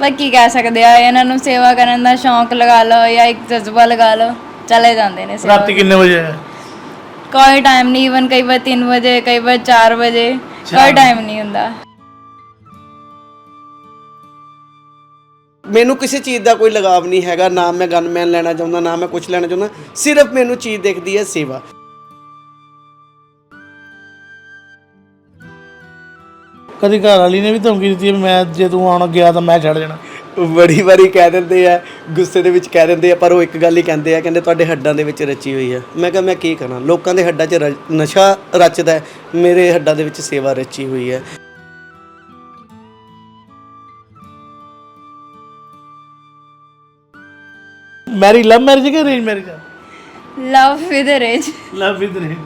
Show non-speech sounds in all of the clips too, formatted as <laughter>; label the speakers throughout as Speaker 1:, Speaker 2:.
Speaker 1: ਪਰ ਕੀ ਕਹਿ ਸਕਦੇ ਆ ਇਹਨਾਂ ਨੂੰ ਸੇਵਾ ਕਰਨ ਦਾ ਸ਼ੌਂਕ ਲਗਾ ਲਓ ਜਾਂ ਇੱਕ ਜਜ਼ਬਾ ਲਗਾ ਲਓ ਚਲੇ ਜਾਂਦੇ ਨੇ ਸੇਵਾ
Speaker 2: ਰਾਤੀ ਕਿੰਨੇ ਵਜੇ
Speaker 1: ਕੋਈ ਟਾਈਮ ਨਹੀਂ ਇਵਨ ਕਈ ਵਾਰ 3 ਵਜੇ ਕਈ ਵਾਰ 4 ਵਜੇ ਕੋਈ ਟਾਈਮ ਨਹੀਂ ਹੁੰਦਾ।
Speaker 3: ਮੈਨੂੰ ਕਿਸੇ ਚੀਜ਼ ਦਾ ਕੋਈ ਲਗਾਵ ਨਹੀਂ ਹੈਗਾ ਨਾ ਮੈਂ ਗਨਮੈਨ ਲੈਣਾ ਚਾਹੁੰਦਾ ਨਾ ਮੈਂ ਕੁਝ ਲੈਣਾ ਚਾਹੁੰਦਾ ਸਿਰਫ ਮੈਨੂੰ ਚੀਜ਼ ਦਿਖਦੀ ਹੈ ਸੇਵਾ।
Speaker 2: ਕਦੀ ਘਰ ਵਾਲੀ ਨੇ ਵੀ ਧਮਕੀ ਦਿੱਤੀ ਵੀ ਮੈਂ ਜੇ ਤੂੰ ਆਉਣ ਗਿਆ ਤਾਂ ਮੈਂ ਛੱਡ ਜਾਣਾ।
Speaker 3: ਬੜੀ ਵਾਰੀ ਕਹਿ ਦਿੰਦੇ ਆ ਗੁੱਸੇ ਦੇ ਵਿੱਚ ਕਹਿ ਦਿੰਦੇ ਆ ਪਰ ਉਹ ਇੱਕ ਗੱਲ ਹੀ ਕਹਿੰਦੇ ਆ ਕਹਿੰਦੇ ਤੁਹਾਡੇ ਹੱਡਾਂ ਦੇ ਵਿੱਚ ਰਚੀ ਹੋਈ ਆ। ਮੈਂ ਕਿਹਾ ਮੈਂ ਕੀ ਕਰਾਂ? ਲੋਕਾਂ ਦੇ ਹੱਡਾਂ 'ਚ ਰ- ਨਸ਼ਾ ਰਚਦਾ ਹੈ, ਮੇਰੇ ਹੱਡਾਂ ਦੇ ਵਿੱਚ ਸੇਵਾ ਰਚੀ ਹੋਈ ਹੈ।
Speaker 2: ਮੈਰੀ ਲਵ ਮੈਰਿਜ ਕਿ arrange marriage
Speaker 1: love with arrange
Speaker 2: love with arrange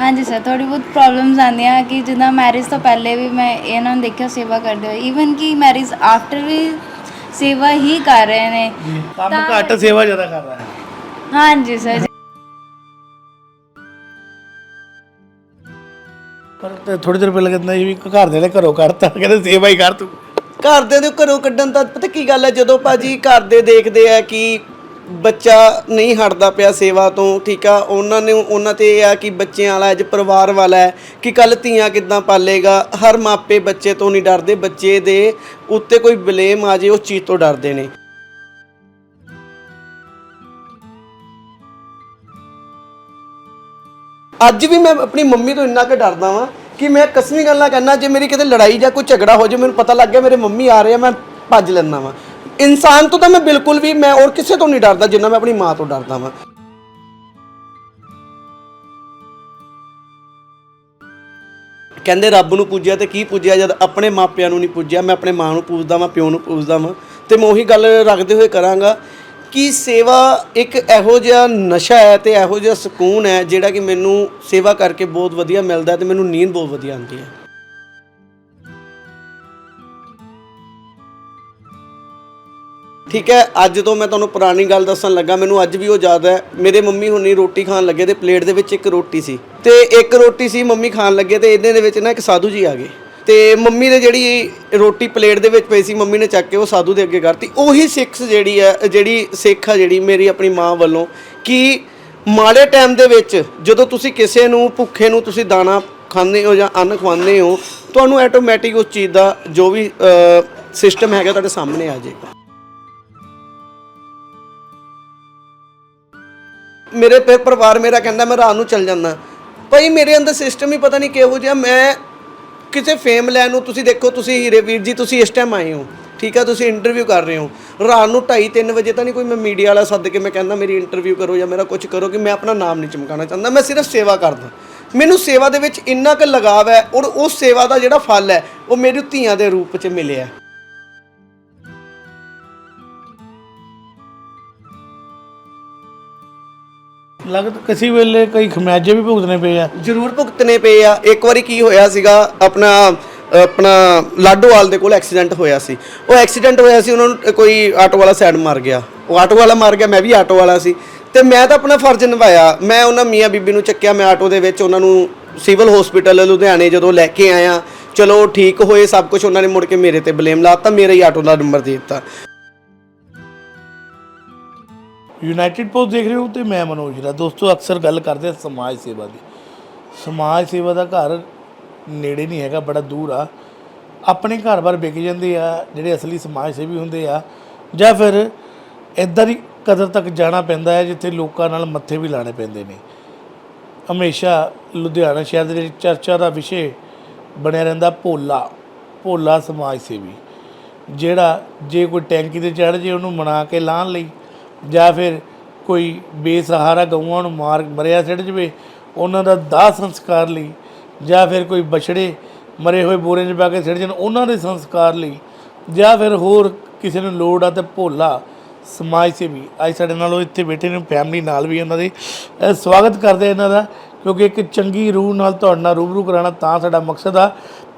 Speaker 1: ਹਾਂਜੀ ਸਰ ਥੋੜੀ ਬਹੁਤ ਪ੍ਰੋਬਲਮਸ ਆਉਂਦੀਆਂ ਕਿ ਜਿੱਦਾਂ ਮੈਰਿਜ ਤੋਂ ਪਹਿਲੇ ਵੀ ਮੈਂ ਇਹਨਾਂ ਨੂੰ ਦੇਖਿਆ ਸੇਵਾ ਕਰਦੇ ਹੋਏ। ਈਵਨ ਕਿ ਮੈਰਿਜ ਆਫਟਰ ਵੀ ਸੇਵਾ ਹੀ ਕਰ ਰਹੇ ਨੇ।
Speaker 2: ਕੰਮ ਘੱਟ ਸੇਵਾ ਜ਼ਿਆਦਾ ਕਰ ਰਹਾ ਹੈ
Speaker 1: ਹਾਂਜੀ ਸਰ
Speaker 2: ਪਰ ਥੋੜੀ ਦੇਰ ਪਹਿਲਾਂ ਕਹਿੰਦਾ ਸੀ ਵੀ ਘਰ ਦੇ ਨੇ ਘਰੋਂ ਕੱਢਤਾ ਕਹਿੰਦੇ ਸੇਵਾ ਹੀ ਕਰ ਤੂੰ।
Speaker 3: ਘਰਦਿਆਂ ਦੇ ਘਰੋਂ ਕੱਢਣ ਦਾ ਪਤਾ ਕੀ ਗੱਲ ਹੈ? ਜਦੋਂ ਭਾਜੀ ਘਰ ਦੇ ਦੇਖਦੇ ਆ ਕਿ ਬੱਚਾ ਨਹੀਂ ਹਟਦਾ ਪਿਆ ਸੇਵਾ ਤੋਂ, ਠੀਕ ਆ? ਉਹਨਾਂ ਨੇ, ਉਹਨਾਂ ਤੇ ਇਹ ਆ ਕਿ ਬੱਚਿਆਂ ਵਾਲਾ ਅੱਜ ਪਰਿਵਾਰ ਵਾਲਾ ਹੈ ਕਿ ਕੱਲ ਧੀਆਂ ਕਿੱਦਾਂ ਪਾਲੇਗਾ? ਹਰ ਮਾਪੇ ਬੱਚੇ ਤੋਂ ਨਹੀਂ ਡਰਦੇ, ਬੱਚੇ ਦੇ ਉੱਤੇ ਕੋਈ ਬਲੇਮ ਆ ਜੇ, ਉਸ ਚੀਜ਼ ਤੋਂ ਡਰਦੇ ਨੇ। ਅੱਜ ਵੀ ਮੈਂ ਆਪਣੀ ਮੰਮੀ ਤੋਂ ਇੰਨਾ ਕਿ ਡਰਦਾ ਵਾਂ ਕਿ ਮੈਂ ਕਸਮੀ ਗੱਲਾਂ ਕਰਨਾ ਜੇ ਮੇਰੀ ਕਿਤੇ ਲੜਾਈ ਜਾਂ ਕੋਈ ਝਗੜਾ ਹੋ ਜਾਏ ਮੈਨੂੰ ਪਤਾ ਲੱਗ ਗਿਆ ਮੇਰੇ ਮੰਮੀ ਆ ਰਹੇ ਆ, ਮੈਂ ਭੱਜ ਲੈਂਦਾ ਵਾਂ। ਇਨਸਾਨ ਤੋਂ ਤਾਂ ਮੈਂ ਬਿਲਕੁਲ ਵੀ, ਮੈਂ ਹੋਰ ਕਿਸੇ ਤੋਂ ਨਹੀਂ ਡਰਦਾ ਜਿੰਨਾ ਮੈਂ ਆਪਣੀ ਮਾਂ ਤੋਂ ਡਰਦਾ ਵਾਂ। ਕਹਿੰਦੇ ਰੱਬ ਨੂੰ ਪੂਜਿਆ ਤੇ ਕੀ ਪੂਜਿਆ? ਜਦ ਆਪਣੇ ਮਾਪਿਆਂ ਨੂੰ ਨਹੀਂ ਪੂਜਿਆ, ਮੈਂ ਆਪਣੇ ਮਾਂ ਨੂੰ ਪੂਜਦਾ ਵਾਂ, ਪਿਓ ਨੂੰ ਪੂਜਦਾ ਵਾਂ। ਤੇ ਮੈਂ ਉਹੀ ਗੱਲ ਰੱਖਦੇ ਹੋਏ ਕਰਾਂਗਾ ਕਿ ਸੇਵਾ ਇੱਕ ਇਹੋ ਜਿਹਾ ਨਸ਼ਾ ਹੈ ਤੇ ਇਹੋ ਜਿਹਾ ਸਕੂਨ ਹੈ ਜਿਹੜਾ ਕਿ ਮੈਨੂੰ ਸੇਵਾ ਕਰਕੇ ਬਹੁਤ ਵਧੀਆ ਮਿਲਦਾ ਤੇ ਮੈਨੂੰ ਨੀਂਦ ਬਹੁਤ ਵਧੀਆ ਆਉਂਦੀ ਹੈ। ਠੀਕ ਹੈ, ਅੱਜ ਤੋਂ ਮੈਂ ਤੁਹਾਨੂੰ ਪੁਰਾਣੀ ਗੱਲ ਦੱਸਣ ਲੱਗਾ, ਮੈਨੂੰ ਅੱਜ ਵੀ ਉਹ ਯਾਦ ਹੈ। ਮੇਰੇ ਮੰਮੀ ਹੁਣੀ ਰੋਟੀ ਖਾਣ ਲੱਗੇ ਤੇ ਪਲੇਟ ਦੇ ਵਿੱਚ ਇੱਕ ਰੋਟੀ ਸੀ। ਤੇ ਇੱਕ ਰੋਟੀ ਸੀ ਮੰਮੀ ਖਾਣ ਲੱਗੇ ਤੇ ਇਹਦੇ ਦੇ ਵਿੱਚ ਨਾ ਇੱਕ ਸਾਧੂ ਜੀ ਆ ਗਏ। ਤੇ ਮੰਮੀ ਨੇ ਜਿਹੜੀ ਰੋਟੀ ਪਲੇਟ ਦੇ ਵਿੱਚ ਪਈ ਸੀ, ਮੰਮੀ ਨੇ ਚੱਕ ਕੇ ਉਹ ਸਾਧੂ ਦੇ ਅੱਗੇ ਕਰਤੀ। ਉਹੀ ਸਿੱਖ ਜਿਹੜੀ ਹੈ, ਜਿਹੜੀ ਸਿੱਖ ਆ ਜਿਹੜੀ ਮੇਰੀ ਆਪਣੀ ਮਾਂ ਵੱਲੋਂ ਕਿ ਮਾੜੇ ਟਾਈਮ ਦੇ ਵਿੱਚ ਜਦੋਂ ਤੁਸੀਂ ਕਿਸੇ ਨੂੰ ਭੁੱਖੇ ਨੂੰ ਤੁਸੀਂ ਦਾਣਾ ਖਾਂਦੇ ਹੋ ਜਾਂ ਅੰਨ ਖਵਾਉਂਦੇ ਹੋ, ਤੁਹਾਨੂੰ ਆਟੋਮੈਟਿਕ ਉਸ ਚੀਜ਼ ਦਾ ਜੋ ਵੀ ਸਿਸਟਮ ਹੈਗਾ ਤੁਹਾਡੇ ਸਾਹਮਣੇ ਆ ਜਾਏਗਾ। ਮੇਰੇ ਫਿਰ ਪਰਿਵਾਰ ਮੇਰਾ ਕਹਿੰਦਾ, ਮੈਂ ਰਾਤ ਨੂੰ ਚੱਲ ਜਾਂਦਾ। ਭਾਈ, ਮੇਰੇ ਅੰਦਰ ਸਿਸਟਮ ਹੀ ਪਤਾ ਨਹੀਂ ਕਿਹੋ ਜਿਹਾ। ਮੈਂ ਕਿਸੇ ਫੇਮ ਲੈਣ ਨੂੰ, ਤੁਸੀਂ ਦੇਖੋ, ਤੁਸੀਂ ਹੀਰੇ ਵੀਰ ਜੀ, ਤੁਸੀਂ ਇਸ ਟਾਈਮ ਆਏ ਹੋ। ਠੀਕ ਆ, ਤੁਸੀਂ ਇੰਟਰਵਿਊ ਕਰ ਰਹੇ ਹੋ। ਰਾਤ ਨੂੰ 2:30 3 ਵਜੇ ਤਾਂ ਨਹੀਂ ਕੋਈ ਮੈਂ ਮੀਡੀਆ ਵਾਲਾ ਸੱਦ ਕੇ ਮੈਂ ਕਹਿੰਦਾ, ਮੇਰੀ ਇੰਟਰਵਿਊ ਕਰੋ ਜਾਂ ਮੇਰਾ ਕੁਝ ਕਰੋ ਕਿ ਮੈਂ ਆਪਣਾ ਨਾਮ ਨਹੀਂ ਚਮਕਾਉਣਾ ਚਾਹੁੰਦਾ। ਮੈਂ ਸਿਰਫ ਸੇਵਾ ਕਰਦਾ। ਮੈਨੂੰ ਸੇਵਾ ਦੇ ਵਿੱਚ ਇੰਨਾ ਕੁ ਲਗਾਵ ਹੈ ਔਰ ਉਸ ਸੇਵਾ ਦਾ ਜਿਹੜਾ ਫਲ ਹੈ, ਉਹ ਮੇਰੀ ਧੀਆਂ ਦੇ ਰੂਪ 'ਚ ਮਿਲਿਆ
Speaker 2: ਲੱਗਦਾ ਕਿਸੇ ਵੇਲੇ ਕਈ ਖਮਿਆਜੇ ਵੀ ਭੁਗਤਣੇ ਪਏ ਆ।
Speaker 3: ਜ਼ਰੂਰ ਭੁਗਤਨੇ ਪਏ ਆ। ਇੱਕ ਵਾਰੀ ਕੀ ਹੋਇਆ ਸੀਗਾ, ਆਪਣਾ ਆਪਣਾ ਲਾਡੋਵਾਲ ਦੇ ਕੋਲ ਐਕਸੀਡੈਂਟ ਹੋਇਆ ਸੀ। ਉਹ ਐਕਸੀਡੈਂਟ ਹੋਇਆ ਸੀ, ਉਹਨਾਂ ਨੂੰ ਕੋਈ ਆਟੋ ਵਾਲਾ ਸਾਈਡ ਮਾਰ ਗਿਆ। ਉਹ ਆਟੋ ਵਾਲਾ ਮਾਰ ਗਿਆ, ਮੈਂ ਵੀ ਆਟੋ ਵਾਲਾ ਸੀ। ਤੇ ਮੈਂ ਤਾਂ ਆਪਣਾ ਫਰਜ਼ ਨਿਭਾਇਆ। ਮੈਂ ਉਹਨਾਂ ਮੀਆਂ ਬੀਬੀ ਨੂੰ ਚੱਕਿਆ, ਮੈਂ ਆਟੋ ਦੇ ਵਿੱਚ ਉਹਨਾਂ ਨੂੰ ਸਿਵਲ ਹਸਪੀਟਲ ਲੁਧਿਆਣੇ ਜਦੋਂ ਲੈ ਕੇ ਆਇਆ। ਚਲੋ ਠੀਕ ਹੋਏ, ਸਭ ਕੁਝ ਉਹਨਾਂ ਨੇ ਮੁੜ ਕੇ ਮੇਰੇ ਤੇ ਬਲੇਮ ਲਾਤਾ, ਮੇਰਾ ਹੀ ਆਟੋ ਦਾ ਨੰਬਰ ਦੇ ਦਿੱਤਾ।
Speaker 2: ਯੂਨਾਈਟਿਡ ਪੋਸਟ ਦੇਖ ਰਹੇ ਹੋ ਤੇ ਮੈਂ ਮਨੋਜ ਰਾ ਦੋਸਤੋ, ਅਕਸਰ ਗੱਲ ਕਰਦੇ ਆ ਸਮਾਜ ਸੇਵਾ ਦੀ। ਸਮਾਜ ਸੇਵਾ ਦਾ ਘਰ ਨੇੜੇ ਨਹੀਂ ਹੈਗਾ, ਬੜਾ ਦੂਰ ਆ। ਆਪਣੇ ਘਰ-ਬਾਰ ਵਿਕ ਜਾਂਦੇ ਆ, ਜਿਹੜੇ ਅਸਲੀ ਸਮਾਜ ਸੇਵੀ ਹੁੰਦੇ ਆ, ਜਾਂ ਫਿਰ ਇੱਦਾਂ ਦੀ ਕਦਰ ਤੱਕ ਜਾਣਾ ਪੈਂਦਾ ਹੈ, ਜਿੱਥੇ ਲੋਕਾਂ ਨਾਲ ਮੱਥੇ ਵੀ ਲਾਣੇ ਪੈਂਦੇ ਨੇ। ਹਮੇਸ਼ਾ ਲੁਧਿਆਣਾ ਸ਼ਹਿਰ ਦੇ ਵਿੱਚ ਚਰਚਾ ਦਾ ਵਿਸ਼ੇ ਬਣਿਆ ਰਹਿੰਦਾ, ਭੋਲਾ ਭੋਲਾ ਸਮਾਜ ਸੇਵੀ। ਜਿਹੜਾ ਜੇ ਕੋਈ ਟੈਂਕੀ ਤੇ ਚੜ ਜੇ, ਉਹਨੂੰ ਮਨਾ ਕੇ ਲਾਹਣ ਲਈ ਜਾਂ ਫਿਰ ਕੋਈ ਬੇਸਹਾਰਾ ਗਊਆਂ ਨੂੰ ਮਾਰ, ਮਰਿਆ ਛੱਡ ਜਵੇ, ਉਹਨਾਂ ਦਾ ਦਾਹ ਸੰਸਕਾਰ ਲਈ, ਜਾਂ ਫਿਰ ਕੋਈ ਬਛੜੇ ਮਰੇ ਹੋਏ ਬੋਰੇ 'ਚ ਪਾ ਕੇ ਛੱਡ ਜਾਣ, ਉਹਨਾਂ ਦੇ ਸੰਸਕਾਰ ਲਈ, ਜਾਂ ਫਿਰ ਹੋਰ ਕਿਸੇ ਨੂੰ ਲੋੜ ਆ ਤੇ ਭੋਲਾ ਸਮਾਜ ਸੇਵੀ। ਅੱਜ ਸਾਡੇ ਨਾਲ ਉਹ ਇੱਥੇ ਬੈਠੇ ਨੇ ਫੈਮਿਲੀ ਨਾਲ ਵੀ ਉਹਨਾਂ ਦੇ। ਸਵਾਗਤ ਕਰਦੇ ਇਹਨਾਂ ਦਾ, ਕਿਉਂਕਿ ਇੱਕ ਚੰਗੀ ਰੂਹ ਨਾਲ ਤੁਹਾਡੇ ਨਾਲ ਰੂਬਰੂ ਕਰਾਉਣਾ ਤਾਂ ਸਾਡਾ ਮਕਸਦ ਆ,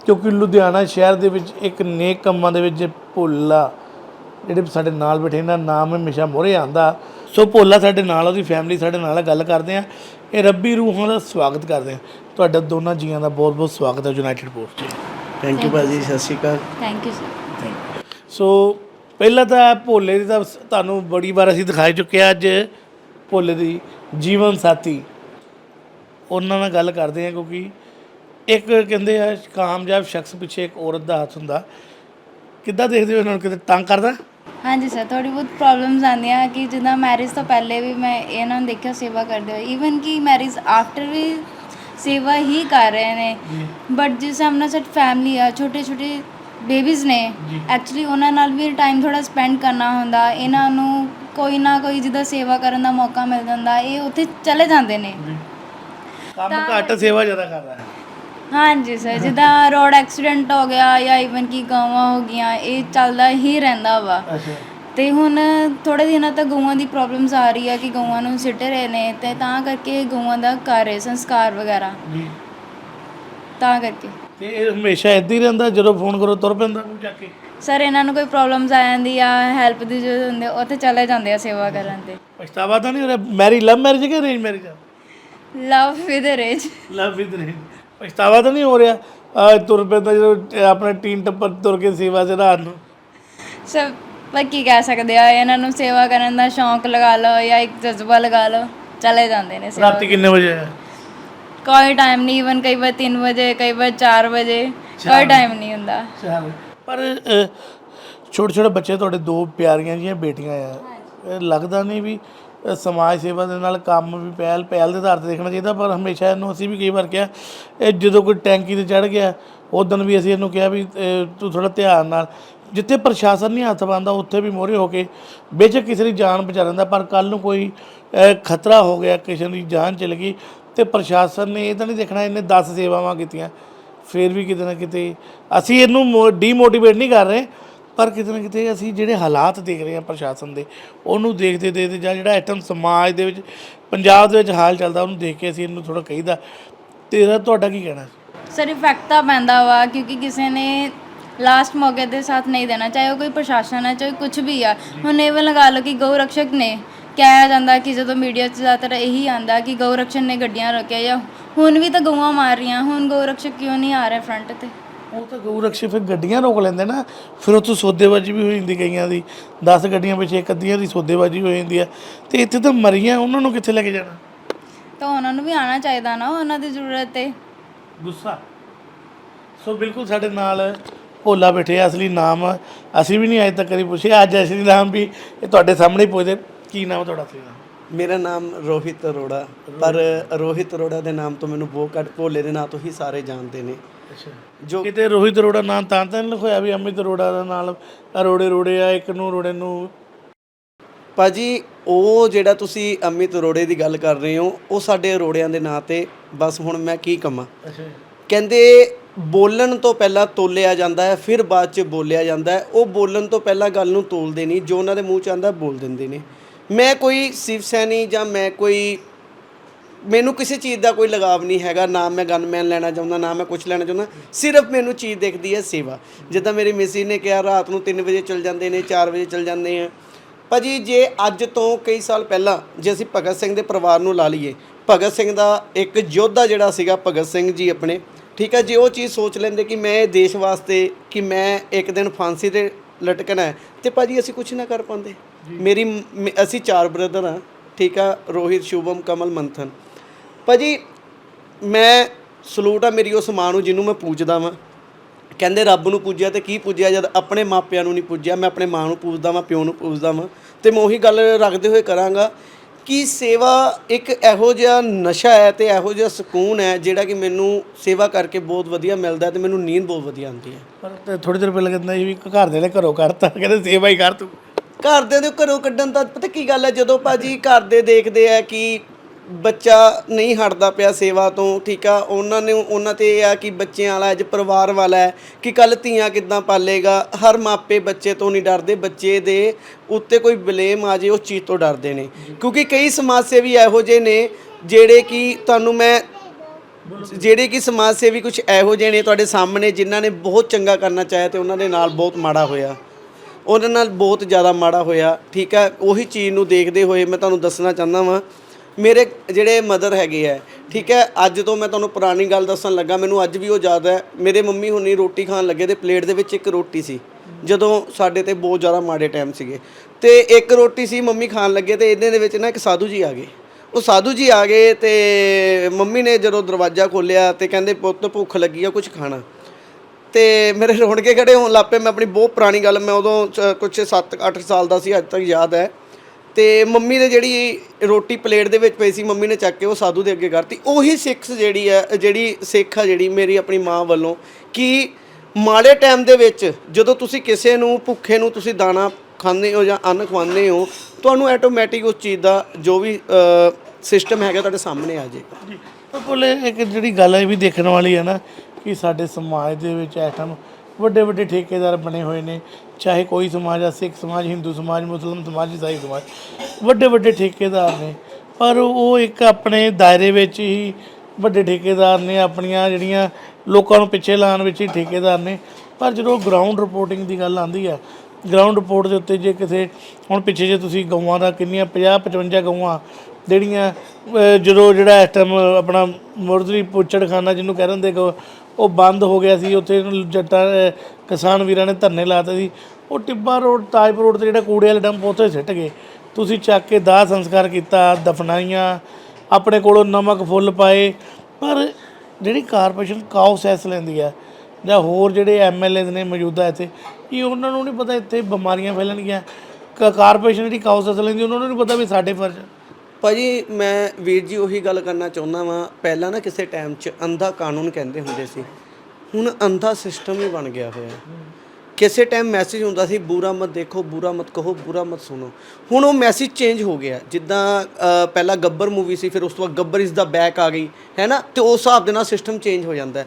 Speaker 2: ਕਿਉਂਕਿ ਲੁਧਿਆਣਾ ਸ਼ਹਿਰ ਦੇ ਵਿੱਚ ਇੱਕ ਨੇਕ ਕੰਮਾਂ ਦੇ ਵਿੱਚ ਜੇ ਭੋਲਾ ਜਿਹੜੇ ਸਾਡੇ ਨਾਲ ਬੈਠੇ ਇਹਨਾਂ ਦਾ ਨਾਮ ਹਮੇਸ਼ਾ ਮੋਰੇ ਆਂਦਾ ਸੋ ਭੋਲਾ ਸਾਡੇ ਨਾਲ ਉਹਦੀ ਫੈਮਿਲੀ ਸਾਡੇ ਨਾਲ ਆ, ਗੱਲ ਕਰਦੇ ਆ। ਇਹ ਰੱਬੀ ਰੂਹਾਂ ਦਾ ਸਵਾਗਤ ਕਰਦੇ ਆ। ਤੁਹਾਡਾ ਦੋਨਾਂ ਜੀਆਂ ਦਾ ਬਹੁਤ ਬਹੁਤ ਸਵਾਗਤ ਹੈ ਯੂਨਾਈਟਿਡ ਪੋਸਟ 'ਚ
Speaker 3: ਥੈਂਕ ਯੂ ਭਾਜੀ ਸਤਿ ਸ਼੍ਰੀ ਅਕਾਲ।
Speaker 1: ਥੈਂਕ ਯੂ ਸਰ
Speaker 2: ਸੋ ਪਹਿਲਾਂ ਤਾਂ ਭੋਲੇ ਦੀ ਤਾਂ ਤੁਹਾਨੂੰ ਬੜੀ ਵਾਰ ਅਸੀਂ ਦਿਖਾਈ ਚੁੱਕੇ ਹਾਂ ਅੱਜ ਭੋਲੇ ਦੀ ਜੀਵਨ ਸਾਥੀ। ਉਹਨਾਂ ਨਾਲ ਗੱਲ ਕਰਦੇ ਹਾਂ ਕਿਉਂਕਿ ਇੱਕ ਕਹਿੰਦੇ ਆ ਕਾਮਯਾਬ ਸ਼ਖਸ ਪਿੱਛੇ ਇੱਕ ਔਰਤ ਦਾ ਹੱਥ ਹੁੰਦਾ। ਕਿੱਦਾਂ ਦੇਖਦੇ ਹੋ ਇਹਨਾਂ ਨੂੰ ਕਿਤੇ ਤੰਗ ਕਰਦਾ?
Speaker 1: ਹਾਂਜੀ ਸਰ ਥੋੜੀ ਬਹੁਤ ਪ੍ਰੋਬਲਮਸ ਆਉਂਦੀਆਂ ਕਿ ਜਿੱਦਾਂ ਮੈਰਿਜ ਤੋਂ ਪਹਿਲੇ ਵੀ ਮੈਂ ਇਹਨਾਂ ਨੂੰ ਦੇਖਿਆ ਸੇਵਾ ਕਰਦੇ ਹੋਏ। ਈਵਨ ਕਿ ਮੈਰਿਜ ਆਫਟਰ ਵੀ ਸੇਵਾ ਹੀ ਕਰ ਰਹੇ ਨੇ। ਬਟ ਜਿਸ ਨਾਲ ਸਾਡੀ ਫੈਮਿਲੀ ਆ ਛੋਟੇ ਛੋਟੇ ਬੇਬੀਜ਼ ਨੇ ਐਕਚੁਅਲੀ ਉਹਨਾਂ ਨਾਲ ਵੀ ਟਾਈਮ ਥੋੜਾ ਸਪੈਂਡ ਕਰਨਾ ਹੁੰਦਾ। ਇਹਨਾਂ ਨੂੰ ਕੋਈ ਨਾ ਕੋਈ ਜਿੱਦਾਂ ਸੇਵਾ ਕਰਨ ਦਾ ਮੌਕਾ ਮਿਲ ਜਾਂਦਾ ਇਹ ਉੱਥੇ ਚਲੇ ਜਾਂਦੇ ਨੇ।
Speaker 2: ਕੰਮ ਘੱਟ ਸੇਵਾ ਜ਼ਿਆਦਾ ਕਰਦਾ ਹੈ
Speaker 1: ਹਾਂਜੀ ਸਰ ਜਿੱਦਾਂ ਰੋਡ ਐਕਸੀਡੈਂਟ ਹੋ ਗਿਆ ਜਾਂ ਈਵਨ ਕਿ ਗਾਵਾਂ ਹੋ ਗਈਆਂ ਇਹ ਚੱਲਦਾ ਹੀ ਰਹਿੰਦਾ ਵਾ।
Speaker 2: ਅੱਛਾ।
Speaker 1: ਤੇ ਹੁਣ ਥੋੜੇ ਦਿਨਾਂ ਤੱਕ ਗਊਆਂ ਦੀ ਪ੍ਰੋਬਲਮਸ ਆ ਰਹੀ ਹੈ ਕਿ ਗਊਆਂ ਨੂੰ ਸਿੱਟ ਰਹੇ ਨੇ ਤੇ ਤਾਂ ਕਰਕੇ ਗਊਆਂ ਦਾ ਕਰ ਰਹੇ ਸੰਸਕਾਰ ਵਗੈਰਾ।
Speaker 2: ਜੀ।
Speaker 1: ਤਾਂ ਕਰਕੇ।
Speaker 2: ਤੇ ਇਹ ਹਮੇਸ਼ਾ ਇੱਦਾਂ ਹੀ ਰਹਿੰਦਾ ਜਦੋਂ ਫੋਨ ਕਰੋ ਤੁਰ ਪੈਂਦਾ ਮੂੰਹ ਚੱਕ ਕੇ?
Speaker 1: ਸਰ ਇਹਨਾਂ ਨੂੰ ਕੋਈ ਪ੍ਰੋਬਲਮਸ ਆ ਜਾਂਦੀ ਆ ਹੈਲਪ ਦੀ ਜ਼ਰੂਰਤ ਹੁੰਦੀ ਆ, ਉੱਥੇ ਚਲੇ ਜਾਂਦੇ ਆ ਸੇਵਾ ਕਰਨ ਤੇ।
Speaker 2: ਪਛਤਾਵਾ ਤਾਂ ਨਹੀਂ ਹੋ ਰਿਹਾ? ਮੈਰੀ ਲਵ ਮੈਰਿਜ ਕਿ ਅਰੇਂਜ ਮੈਰਿਜ ਆ?
Speaker 1: Love with arrange
Speaker 2: love with arrange ਪਛਤਾਵਾ ਤਾਂ ਨਹੀਂ ਹੋ ਰਿਹਾ? ਆ ਤੁਰ ਪੈਂਦਾ ਜਦੋਂ ਇਹ ਆਪਣੇ ਟੀਨ ਟੱਪਰ ਤੁਰ ਕੇ ਸੇਵਾ ਚ ਰਾਤ ਨੂੰ।
Speaker 1: ਸਭ ਪਰ ਕੀ ਕਹਿ ਸਕਦੇ ਆ ਇਹਨਾਂ ਨੂੰ ਸੇਵਾ ਕਰਨ ਦਾ ਸ਼ੌਂਕ ਲਗਾ ਲਓ ਜਾਂ ਇੱਕ ਜਜ਼ਬਾ ਲਗਾ ਲਓ ਚਲੇ ਜਾਂਦੇ ਨੇ ਸੇਵਾ
Speaker 2: ਰਾਤੀ ਕਿੰਨੇ ਵਜੇ ਆਇਆ?
Speaker 1: ਕੋਈ ਟਾਈਮ ਨਹੀਂ ਇਵਨ ਕਈ ਵਾਰ 3 ਵਜੇ ਕਈ ਵਾਰ 4 ਵਜੇ ਕੋਈ ਟਾਈਮ ਨਹੀਂ ਹੁੰਦਾ।
Speaker 2: ਚੱਲ ਪਰ ਛੋਟੇ ਛੋਟੇ ਬੱਚੇ ਤੁਹਾਡੇ ਦੋ ਪਿਆਰੀਆਂ ਜੀਆਂ ਬੇਟੀਆਂ ਆ। ਲੱਗਦਾ ਨਹੀਂ ਵੀ ਸਮਾਜ ਸੇਵਾ ਦੇ ਨਾਲ ਕੰਮ ਵੀ ਪਹਿਲ ਪਹਿਲ ਦੇ ਆਧਾਰ ਤੇ ਦੇਖਣਾ ਚਾਹੀਦਾ ਪਰ ਹਮੇਸ਼ਾ ਇਹਨੂੰ ਅਸੀਂ ਵੀ ਕਈ ਵਾਰ ਕਿਹਾ ਇਹ ਜਦੋਂ ਕੋਈ ਟੈਂਕੀ ਤੇ ਚੜ ਗਿਆ ਉਦੋਂ ਵੀ ਅਸੀਂ ਇਹਨੂੰ ਕਿਹਾ ਵੀ ਅ, ਤੂੰ ਥੋੜਾ ਧਿਆਨ ਨਾਲ ਜਿੱਥੇ ਪ੍ਰਸ਼ਾਸਨ ਨਹੀਂ ਹੱਥ ਪਾਉਂਦਾ ਉੱਥੇ ਵੀ ਮੋਹਰੇ ਹੋ ਕੇ ਬੇਸ਼ੱਕ ਕਿਸੇ ਦੀ ਜਾਨ ਬਚਾ ਲੈਂਦਾ ਪਰ ਕੱਲ ਨੂੰ ਕੋਈ ਖਤਰਾ ਹੋ ਗਿਆ ਕਿਸੇ ਦੀ ਜਾਨ ਚਲ ਗਈ ਤੇ ਪ੍ਰਸ਼ਾਸਨ ਨੇ ਇਹ ਤਾਂ ਨਹੀਂ ਦੇਖਣਾ ਇਹਨੇ 10 ਸੇਵਾਵਾਂ ਕੀਤੀਆਂ ਫਿਰ ਵੀ ਕਿਤੇ ਨਾ ਕਿਤੇ ਅਸੀਂ ਇਹਨੂੰ ਡੀਮੋਟੀਵੇਟ ਨਹੀਂ ਕਰ ਰਹੇ। ਪਰ ਕਿਤੇ ਨਾ ਕਿਤੇ ਅਸੀਂ ਜਿਹੜੇ ਹਾਲਾਤ ਦੇਖ ਰਹੇ ਹਾਂ ਪ੍ਰਸ਼ਾਸਨ ਦੇ, ਉਹਨੂੰ ਦੇਖਦੇ ਦੇਖਦੇ ਜਾਂ ਜਿਹੜਾ ਐਟਮ ਸਮਾਜ ਦੇ ਵਿੱਚ, ਪੰਜਾਬ ਦੇ ਵਿੱਚ ਹਾਲ ਚੱਲਦਾ, ਉਹਨੂੰ ਦੇਖ ਕੇ ਅਸੀਂ ਇਹਨੂੰ ਥੋੜਾ ਕਹੀਦਾ। ਤੇਰਾ, ਤੁਹਾਡਾ ਕੀ ਕਹਿਣਾ
Speaker 1: ਸਰ ਇਫੈਕਟ ਤਾਂ ਪੈਂਦਾ ਵਾ, ਕਿਉਂਕਿ ਕਿਸੇ ਨੇ ਲਾਸਟ ਮੌਕੇ ਦੇ ਸਾਥ ਨਹੀਂ ਦੇਣਾ, ਚਾਹੇ ਉਹ ਕੋਈ ਪ੍ਰਸ਼ਾਸਨ ਹੈ, ਚਾਹੇ ਕੁਝ ਵੀ ਆ। ਹੁਣ ਇਹ ਵੀ ਲਗਾ ਲਓ ਕਿ ਗਊ ਰਕਸ਼ਕ ਨੇ ਕਿਹਾ ਜਾਂਦਾ ਕਿ ਜਦੋਂ ਮੀਡੀਆ 'ਚ ਜ਼ਿਆਦਾਤਰ ਇਹੀ ਆਂਦਾ ਕਿ ਗਊ ਰਕਸ਼ਕ ਨੇ ਗੱਡੀਆਂ ਰੋਕਿਆ ਜਾਂ ਹੁਣ ਵੀ ਤਾਂ ਗਊਆਂ ਮਾਰ ਰਹੀਆਂ, ਹੁਣ ਗਊ ਰਕਸ਼ਕ ਕਿਉਂ ਨਹੀਂ ਆ ਰਿਹਾ ਫਰੰਟ ਤੇ?
Speaker 2: ਉਹ ਤਾਂ ਗਊ ਰਕਸ਼ੇ ਫਿਰ ਗੱਡੀਆਂ ਰੋਕ ਲੈਂਦੇ ਨਾ ਫਿਰ ਉੱਥੋਂ ਸੌਦੇਬਾਜ਼ੀ ਵੀ ਹੋ ਜਾਂਦੀ ਕਈਆਂ ਦੀ। 10 ਗੱਡੀਆਂ ਪਿੱਛੇ ਇੱਕ ਅੱਧੀਆਂ ਦੀ ਸੌਦੇਬਾਜ਼ੀ ਹੋ ਜਾਂਦੀ ਆ। ਤੇ ਇੱਥੇ ਤਾਂ ਮਰੀਆਂ ਉਹਨਾਂ ਨੂੰ ਕਿੱਥੇ ਲੈ ਕੇ ਜਾਣਾ?
Speaker 1: ਤਾਂ ਉਹਨਾਂ ਨੂੰ ਵੀ ਆਉਣਾ ਚਾਹੀਦਾ ਨਾ ਉਹਨਾਂ ਦੀ ਜ਼ਰੂਰਤ ਹੈ
Speaker 2: ਗੁੱਸਾ। ਸੋ ਬਿਲਕੁਲ ਸਾਡੇ ਨਾਲ ਭੋਲਾ ਬੈਠੇ ਆ ਅਸਲੀ ਨਾਮ ਅਸੀਂ ਵੀ ਨਹੀਂ ਅਜੇ ਤੱਕ ਕਦੀ ਪੁੱਛਿਆ ਅੱਜ ਅਸਲੀ ਨਾਮ ਵੀ ਇਹ ਤੁਹਾਡੇ ਸਾਹਮਣੇ ਹੀ ਪੁੱਛਦੇ। ਕੀ ਨਾਮ ਹੈ ਤੁਹਾਡਾ ਅਸਲੀ ਨਾਮ?
Speaker 3: ਮੇਰਾ ਨਾਮ ਰੋਹਿਤ ਅਰੋੜਾ ਪਰ ਰੋਹਿਤ ਅਰੋੜਾ ਦੇ ਨਾਮ ਤੋਂ ਮੈਨੂੰ ਬਹੁਤ ਘੱਟ ਭੋਲੇ ਦੇ ਨਾਂ ਤੋਂ ਹੀ ਸਾਰੇ ਜਾਣਦੇ ਨੇ। ਜੋ
Speaker 2: ਕਿਤੇ ਰੋਹਿਤ ਅਰੋੜਾ ਨਾਮ ਤਾਂ ਤਾਂ ਨਹੀਂ ਲਿਖੋਇਆ ਵੀ ਅਮਿਤ ਅਰੋੜਾ ਦਾ ਨਾਲ ਅਰੋੜੇ ਰੋੜੇ ਆ ਇੱਕ ਨੂੰ ਰੋੜੇ ਨੂੰ।
Speaker 3: ਭਾਜੀ ਉਹ ਜਿਹੜਾ ਤੁਸੀਂ ਅਮਿਤ ਅਰੋੜੇ ਦੀ ਗੱਲ ਕਰ ਰਹੇ ਹੋ ਉਹ ਸਾਡੇ ਅਰੋੜਿਆਂ ਦੇ ਨਾਂ ਤੇ। ਬਸ ਹੁਣ ਮੈਂ ਕੀ ਕਮਾਂ ਕਹਿੰਦੇ ਬੋਲਣ ਤੋਂ ਪਹਿਲਾਂ ਤੋਲਿਆ ਜਾਂਦਾ ਹੈ ਫਿਰ ਬਾਅਦ ਚ ਬੋਲਿਆ ਜਾਂਦਾ ਹੈ। ਉਹ ਬੋਲਣ ਤੋਂ ਪਹਿਲਾਂ ਗੱਲ ਨੂੰ ਤੋਲਦੇ ਨਹੀਂ ਜੋ ਉਹਨਾਂ ਦੇ ਮੂੰਹ ਚ ਆਂਦਾ ਬੋਲ ਦਿੰਦੇ ਨੇ। ਮੈਂ ਕੋਈ ਸਿਵ ਸੈਨੀ ਜਾਂ ਮੈਂ ਕੋਈ ਮੈਨੂੰ ਕਿਸੇ ਚੀਜ਼ ਦਾ ਕੋਈ ਲਗਾਵ ਨਹੀਂ ਹੈਗਾ ਨਾ ਮੈਂ ਗਨਮੈਨ ਲੈਣਾ ਚਾਹੁੰਦਾ ਨਾ ਮੈਂ ਕੁਝ ਲੈਣਾ ਚਾਹੁੰਦਾ। ਸਿਰਫ ਮੈਨੂੰ ਚੀਜ਼ ਦਿਖਦੀ ਹੈ ਸੇਵਾ। ਜਿੱਦਾਂ ਮੇਰੀ ਮਿਸੀ ਨੇ ਕਿਹਾ ਰਾਤ ਨੂੰ 3 ਵਜੇ ਚਲ ਜਾਂਦੇ ਨੇ 4 ਵਜੇ ਚਲ ਜਾਂਦੇ ਆ। ਭਾਜੀ ਜੇ ਅੱਜ ਤੋਂ ਕਈ ਸਾਲ ਪਹਿਲਾਂ ਜੇ ਅਸੀਂ ਭਗਤ ਸਿੰਘ ਦੇ ਪਰਿਵਾਰ ਨੂੰ ਲਾ ਲਈਏ ਭਗਤ ਸਿੰਘ ਦਾ ਇੱਕ ਯੋਧਾ ਜਿਹੜਾ ਸੀਗਾ ਭਗਤ ਸਿੰਘ ਜੀ ਆਪਣੇ ਠੀਕ ਹੈ ਜੇ ਉਹ ਚੀਜ਼ ਸੋਚ ਲੈਂਦੇ ਕਿ ਮੈਂ ਇਹ ਦੇਸ਼ ਵਾਸਤੇ ਕਿ ਮੈਂ ਇੱਕ ਦਿਨ ਫਾਂਸੀ ਤੇ ਲਟਕਣਾ ਹੈ ਤੇ ਭਾਜੀ ਅਸੀਂ ਕੁਝ ਨਾ ਕਰ ਪਾਉਂਦੇ। ਮੇਰੀ ਅਸੀਂ ਚਾਰ ਬ੍ਰਦਰ ਆ ਠੀਕ ਆ ਰੋਹਿਤ ਸ਼ੁਭਮ ਕਮਲ ਮੰਥਨ। ਭਾਜੀ ਮੈਂ ਸਲੂਟ ਆ ਮੇਰੀ ਉਸ ਮਾਂ ਨੂੰ ਜਿਹਨੂੰ ਮੈਂ ਪੂਜਦਾ ਵਾਂ। ਕਹਿੰਦੇ ਰੱਬ ਨੂੰ ਪੂਜਿਆ ਤੇ ਕੀ ਪੂਜਿਆ ਜਦ ਆਪਣੇ ਮਾਪਿਆਂ ਨੂੰ ਨਹੀਂ ਪੂਜਿਆ ਮੈਂ ਆਪਣੇ ਮਾਂ ਨੂੰ ਪੂਜਦਾ ਵਾਂ ਪਿਓ ਨੂੰ ਪੂਜਦਾ ਵਾਂ। ਤੇ ਮੈਂ ਉਹੀ ਗੱਲ ਰੱਖਦੇ ਹੋਏ ਕਰਾਂਗਾ ਕਿ ਸੇਵਾ ਇੱਕ ਇਹੋ ਜਿਹਾ ਨਸ਼ਾ ਹੈ ਤੇ ਇਹੋ ਜਿਹਾ ਸਕੂਨ ਹੈ ਜਿਹੜਾ ਕਿ ਮੈਨੂੰ ਸੇਵਾ ਕਰਕੇ ਬਹੁਤ ਵਧੀਆ ਮਿਲਦਾ ਤੇ ਮੈਨੂੰ ਨੀਂਦ ਬਹੁਤ ਵਧੀਆ ਆਉਂਦੀ ਹੈ।
Speaker 2: ਪਰ ਥੋੜੀ ਦੇਰ ਪਹਿਲਾਂ ਕਹਿੰਦਾ ਸੀ ਵੀ ਘਰ ਦੇ ਨੇ ਘਰੋਂ ਕਰਤਾ ਕਹਿੰਦੇ ਸੇਵਾ ਹੀ ਕਰ ਤੂੰ।
Speaker 3: ਘਰਦਿਆਂ ਦੇ ਘਰੋਂ ਕੱਢਣ ਦਾ ਪਤਾ ਕੀ ਗੱਲ ਹੈ ਜਦੋਂ ਭਾਜੀ ਘਰ ਦੇ ਦੇਖਦੇ ਆ ਕਿ ਬੱਚਾ ਨਹੀਂ ਹਟਦਾ ਪਿਆ ਸੇਵਾ ਤੋਂ ਠੀਕ ਆ? ਉਹਨਾਂ ਨੇ ਉਹਨਾਂ ਤੇ ਇਹ ਆ ਕਿ ਬੱਚਿਆਂ ਵਾਲਾ ਅੱਜ ਪਰਿਵਾਰ ਵਾਲਾ ਹੈ ਕਿ ਕੱਲ ਧੀਆਂ ਕਿੱਦਾਂ ਪਾਲੇਗਾ? ਹਰ ਮਾਪੇ ਬੱਚੇ ਤੋਂ ਨਹੀਂ ਡਰਦੇ ਬੱਚੇ ਦੇ ਉੱਤੇ ਕੋਈ ਬਲੇਮ ਆ ਜੇ ਉਸ ਚੀਜ਼ ਤੋਂ ਡਰਦੇ ਨੇ। ਕਿਉਂਕਿ ਕਈ ਸਮਾਜ ਸੇਵੀ ਇਹੋ ਜਿਹੇ ਨੇ ਜਿਹੜੇ ਕਿ ਤੁਹਾਨੂੰ ਮੈਂ ਜਿਹੜੇ ਕਿ ਸਮਾਜ ਸੇਵੀ ਕੁਝ ਇਹੋ ਜਿਹੇ ਨੇ ਤੁਹਾਡੇ ਸਾਹਮਣੇ ਜਿਨ੍ਹਾਂ ਨੇ ਬਹੁਤ ਚੰਗਾ ਕਰਨਾ ਚਾਹਿਆ ਤੇ ਉਹਨਾਂ ਦੇ ਨਾਲ ਬਹੁਤ ਮਾੜਾ ਹੋਇਆ। ਉਹਨਾਂ ਨਾਲ ਬਹੁਤ ਜ਼ਿਆਦਾ ਮਾੜਾ ਹੋਇਆ ਠੀਕ ਹੈ ਉਹੀ ਚੀਜ਼ ਨੂੰ ਦੇਖਦੇ ਹੋਏ ਮੈਂ ਤੁਹਾਨੂੰ ਦੱਸਣਾ ਚਾਹੁੰਦਾ ਵਾਂ ਮੇਰੇ ਜਿਹੜੇ ਮਦਰ ਹੈਗੇ ਆ, ਠੀਕ ਹੈ, ਅੱਜ ਤੋਂ ਮੈਂ ਤੁਹਾਨੂੰ ਪੁਰਾਣੀ ਗੱਲ ਦੱਸਣ ਲੱਗਾ, ਮੈਨੂੰ ਅੱਜ ਵੀ ਉਹ ਯਾਦ ਹੈ, ਮੇਰੇ ਮੰਮੀ ਹੁਣੀ ਰੋਟੀ ਖਾਣ ਲੱਗੇ ਤੇ ਪਲੇਟ ਦੇ ਵਿੱਚ ਇੱਕ ਰੋਟੀ ਸੀ, ਜਦੋਂ ਸਾਡੇ ਤੇ ਬਹੁਤ ਜ਼ਿਆਦਾ ਮਾੜੇ ਟਾਈਮ ਸੀਗੇ, ਤੇ ਇੱਕ ਰੋਟੀ ਸੀ ਮੰਮੀ ਖਾਣ ਲੱਗੇ ਤੇ ਇਹਦੇ ਦੇ ਵਿੱਚ ਨਾ ਇੱਕ ਸਾਧੂ ਜੀ ਆ ਗਏ, ਉਹ ਸਾਧੂ ਜੀ ਆ ਗਏ ਤੇ ਮੰਮੀ ਨੇ ਜਦੋਂ ਦਰਵਾਜ਼ਾ ਖੋਲ੍ਹਿਆ ਤੇ ਕਹਿੰਦੇ, ਪੁੱਤ, ਭੁੱਖ ਲੱਗੀ ਆ ਕੁਝ ਖਾਣਾ। ਤੇ ਮੇਰੇ ਰੋਣ ਕੇ ਖੜੇ ਹੋਣ ਲੱਪੇ ਮੈਂ ਆਪਣੀ ਬਹੁਤ ਪੁਰਾਣੀ ਗੱਲ, ਮੈਂ ਉਦੋਂ ਚ- ਕੁਛ 7-8 ਸਾਲ ਦਾ ਸੀ, ਅੱਜ ਤੱਕ ਯਾਦ ਹੈ। ਤੇ ਮੰਮੀ ਦੇ ਜਿਹੜੀ ਰੋਟੀ ਪਲੇਟ ਦੇ ਵਿੱਚ ਪਈ ਸੀ, ਮੰਮੀ ਨੇ ਚੱਕ ਕੇ ਉਹ ਸਾਧੂ ਦੇ ਅੱਗੇ ਕਰਤੀ। ਉਹੀ ਸਿੱਖ ਜਿਹੜੀ ਹੈ ਜਿਹੜੀ ਸਿੱਖ ਆ ਜਿਹੜੀ ਮੇਰੀ ਆਪਣੀ ਮਾਂ ਵੱਲੋਂ ਕਿ ਮਾੜੇ ਟਾਈਮ ਦੇ ਵਿੱਚ ਜਦੋਂ ਤੁਸੀਂ ਕਿਸੇ ਨੂੰ ਭੁੱਖੇ ਨੂੰ ਤੁਸੀਂ ਦਾਣਾ ਖਾਂਦੇ ਹੋ ਜਾਂ ਅੰਨ ਖਵਾਉਂਦੇ ਹੋ, ਤੁਹਾਨੂੰ ਆਟੋਮੈਟਿਕ ਉਸ ਚੀਜ਼ ਦਾ ਜੋ ਵੀ ਸਿਸਟਮ ਹੈਗਾ ਤੁਹਾਡੇ ਸਾਹਮਣੇ ਆ ਜਾਏਗਾ।
Speaker 2: ਜੀ, ਪਰ ਬੋਲੇ ਇੱਕ ਜਿਹੜੀ ਗੱਲ ਹੈ ਇਹ ਵੀ ਦੇਖਣ ਵਾਲੀ ਹੈ ਨਾ ਕਿ ਸਾਡੇ ਸਮਾਜ ਦੇ ਵਿੱਚ ਇਸ ਟਾਈਮ ਵੱਡੇ ਵੱਡੇ ਠੇਕੇਦਾਰ ਬਣੇ ਹੋਏ ਨੇ ਚਾਹੇ ਕੋਈ ਸਮਾਜ ਆ, ਸਿੱਖ ਸਮਾਜ, ਹਿੰਦੂ ਸਮਾਜ ਮੁਸਲਮਾਨ ਸਮਾਜ, ਈਸਾਈ ਸਮਾਜ, ਵੱਡੇ ਵੱਡੇ ਠੇਕੇਦਾਰ ਨੇ। ਪਰ ਉਹ ਇੱਕ ਆਪਣੇ ਦਾਇਰੇ ਵਿੱਚ ਹੀ ਵੱਡੇ ਠੇਕੇਦਾਰ ਨੇ, ਆਪਣੀਆਂ ਜਿਹੜੀਆਂ ਲੋਕਾਂ ਨੂੰ ਪਿੱਛੇ ਲਾਉਣ ਵਿੱਚ ਹੀ ਠੇਕੇਦਾਰ ਨੇ। ਪਰ ਜਦੋਂ ਗਰਾਊਂਡ ਰਿਪੋਰਟਿੰਗ ਦੀ ਗੱਲ ਆਉਂਦੀ ਹੈ ਗਰਾਊਂਡ ਰਿਪੋਰਟ ਦੇ ਉੱਤੇ ਜੇ ਕਿਸੇ, ਹੁਣ ਪਿੱਛੇ ਜੇ ਤੁਸੀਂ ਗਊਆਂ ਦਾ ਕਿੰਨੀਆਂ 50 55 ਗਊਆਂ ਜਿਹੜੀਆਂ ਜਦੋਂ ਜਿਹੜਾ ਇਸ ਟਾਈਮ ਆਪਣਾ ਮੁਰਦਰੀ ਪੁੱਛੜਖਾਨਾ ਜਿਹਨੂੰ ਕਹਿ ਦਿੰਦੇ ਕਿ ਉਹ ਬੰਦ ਹੋ ਗਿਆ ਸੀ, ਉੱਥੇ ਜੱਟਾਂ ਕਿਸਾਨ ਵੀਰਾਂ ਨੇ ਧਰਨੇ ਲਾਤੇ ਸੀ। ਉਹ ਟਿੱਬਾ ਰੋਡ, ਤਾਜਪੁਰ ਰੋਡ ਤੇ ਜਿਹੜਾ ਕੂੜੇ ਵਾਲੇ ਡੰਪ ਉੱਥੇ ਸਿੱਟ ਗਏ। ਤੁਸੀਂ ਚੱਕ ਕੇ ਦਾਹ ਸੰਸਕਾਰ ਕੀਤਾ, ਦਫਨਾਈਆਂ, ਆਪਣੇ ਕੋਲੋਂ ਨਮਕ ਫੁੱਲ ਪਾਏ। ਪਰ ਜਿਹੜੀ ਕਾਰਪੋਰੇਸ਼ਨ ਕਾਉ ਸੈਸ ਲੈਂਦੀ ਹੈ ਜਾਂ ਹੋਰ ਜਿਹੜੇ ਐਮਐਲਏ ਨੇ ਮੌਜੂਦਾ ਇੱਥੇ, ਇਹ ਉਹਨਾਂ ਨੂੰ ਨਹੀਂ ਪਤਾ ਇੱਥੇ ਬਿਮਾਰੀਆਂ ਫੈਲਣਗੀਆਂ। ਕ- ਕਾਰਪੋਰੇਸ਼ਨ ਜਿਹੜੀ ਕਾਉ ਸੈਸ ਲੈਂਦੀ, ਉਹਨਾਂ ਨੂੰ ਨਹੀਂ ਪਤਾ ਵੀ ਸਾਡੇ ਫਰਜ਼
Speaker 3: ਭਾਜੀ, ਮੈਂ ਵੀਰ ਜੀ ਉਹੀ ਗੱਲ ਕਰਨਾ ਚਾਹੁੰਦਾ ਵਾਂ। ਪਹਿਲਾਂ ਨਾ ਕਿਸੇ ਟਾਈਮ 'ਚ ਅੰਧਾ ਕਾਨੂੰਨ ਕਹਿੰਦੇ ਹੁੰਦੇ ਸੀ। ਹੁਣ ਅੰਧਾ ਸਿਸਟਮ ਹੀ ਬਣ ਗਿਆ ਹੋਇਆ। ਕਿਸੇ ਟਾਈਮ ਮੈਸੇਜ ਹੁੰਦਾ ਸੀ, ਬੁਰਾ ਮਤ ਦੇਖੋ, ਬੁਰਾ ਮਤ ਕਹੋ, ਬੁਰਾ ਮਤ ਸੁਣੋ। ਹੁਣ ਉਹ ਮੈਸੇਜ ਚੇਂਜ ਹੋ ਗਿਆ। ਜਿੱਦਾਂ ਪਹਿਲਾਂ ਗੱਬਰ ਮੂਵੀ ਸੀ, ਫਿਰ ਉਸ ਤੋਂ ਬਾਅਦ ਗੱਬਰ ਇਸ ਦਾ ਬੈਕ ਆ ਗਈ, ਹੈ ਨਾ? ਤੇ ਉਸ ਹਿਸਾਬ ਦੇ ਨਾਲ ਸਿਸਟਮ ਚੇਂਜ ਹੋ ਜਾਂਦਾ।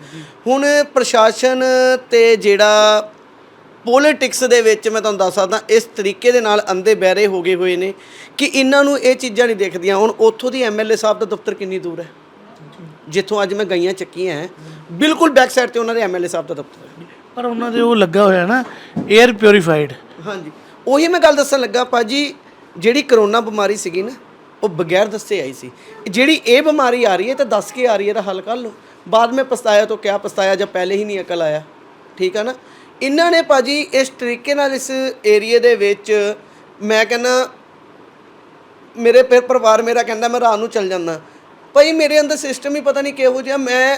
Speaker 3: ਹੁਣ ਪ੍ਰਸ਼ਾਸਨ ਤੇ ਜਿਹੜਾ ਪੋਲਿਟਿਕਸ ਦੇ ਵਿੱਚ ਮੈਂ ਤੁਹਾਨੂੰ ਦੱਸ ਸਕਦਾ ਇਸ ਤਰੀਕੇ ਦੇ ਨਾਲ ਅੰਧੇ ਬਹਿਰੇ ਹੋ ਗਏ ਹੋਏ ਨੇ ਕਿ ਇਹਨਾਂ ਨੂੰ ਇਹ ਚੀਜ਼ਾਂ ਨਹੀਂ ਦਿਖਦੀਆਂ। ਹੁਣ ਉੱਥੋਂ ਦੀ ਐਮਐਲਏ ਸਾਹਿਬ ਦਾ ਦਫ਼ਤਰ ਕਿੰਨੀ ਦੂਰ ਹੈ? ਜਿੱਥੋਂ ਅੱਜ ਮੈਂ ਗਈਆਂ ਚੱਕੀਆਂ ਹੈ ਬਿਲਕੁਲ ਬੈਕ ਸਾਈਡ ਤੇ ਉਹਨਾਂ ਦੇ ਐਮਐਲਏ ਸਾਹਿਬ ਦਾ ਦਫ਼ਤਰ ਹੈ।
Speaker 2: ਪਰ ਉਹਨਾਂ ਦੇ ਉਹ ਲੱਗਾ ਹੋਇਆ ਨਾ 에ਅਰ ਪਿਉਰੀਫਾਈਡ
Speaker 3: ਹਾਂਜੀ। ਉਹੀ ਮੈਂ ਗੱਲ ਦੱਸਣ ਲੱਗਾ ਭਾਜੀ ਜਿਹੜੀ ਕਰੋਨਾ ਬਿਮਾਰੀ ਸੀਗੀ ਨਾ ਉਹ ਬਗੈਰ ਦੱਸੇ ਆਈ ਸੀ। ਜਿਹੜੀ ਇਹ ਬਿਮਾਰੀ ਆ ਰਹੀ ਹੈ ਤਾਂ ਦੱਸ ਕੇ ਆ ਰਹੀ ਹੈ ਤਾਂ ਹੱਲ ਕਰ ਲਓ। ਬਾਅਦ ਵਿੱਚ ਪਛਤਾਇਆ ਤਾਂ ਕਿਆ ਪਛਤਾਇਆ ਜਦ ਪਹਿਲੇ ਹੀ ਨਹੀਂ ਅਕਲ ਆਇਆ। ਠੀਕ ਹੈ ਨਾ? ਇਹਨਾਂ ਨੇ ਭਾਜੀ ਇਸ ਤਰੀਕੇ ਨਾਲ ਇਸ ਏਰੀਏ ਦੇ ਵਿੱਚ ਮੈਂ ਕਹਿੰਦਾ, ਮੇਰੇ ਫਿਰ ਪਰਿਵਾਰ ਮੇਰਾ ਕਹਿੰਦਾ ਮੈਂ ਰਾਤ ਨੂੰ ਚੱਲ ਜਾਂਦਾ। ਭਾਈ ਮੇਰੇ ਅੰਦਰ ਸਿਸਟਮ ਹੀ ਪਤਾ ਨਹੀਂ ਕਿਹੋ ਜਿਹਾ, ਮੈਂ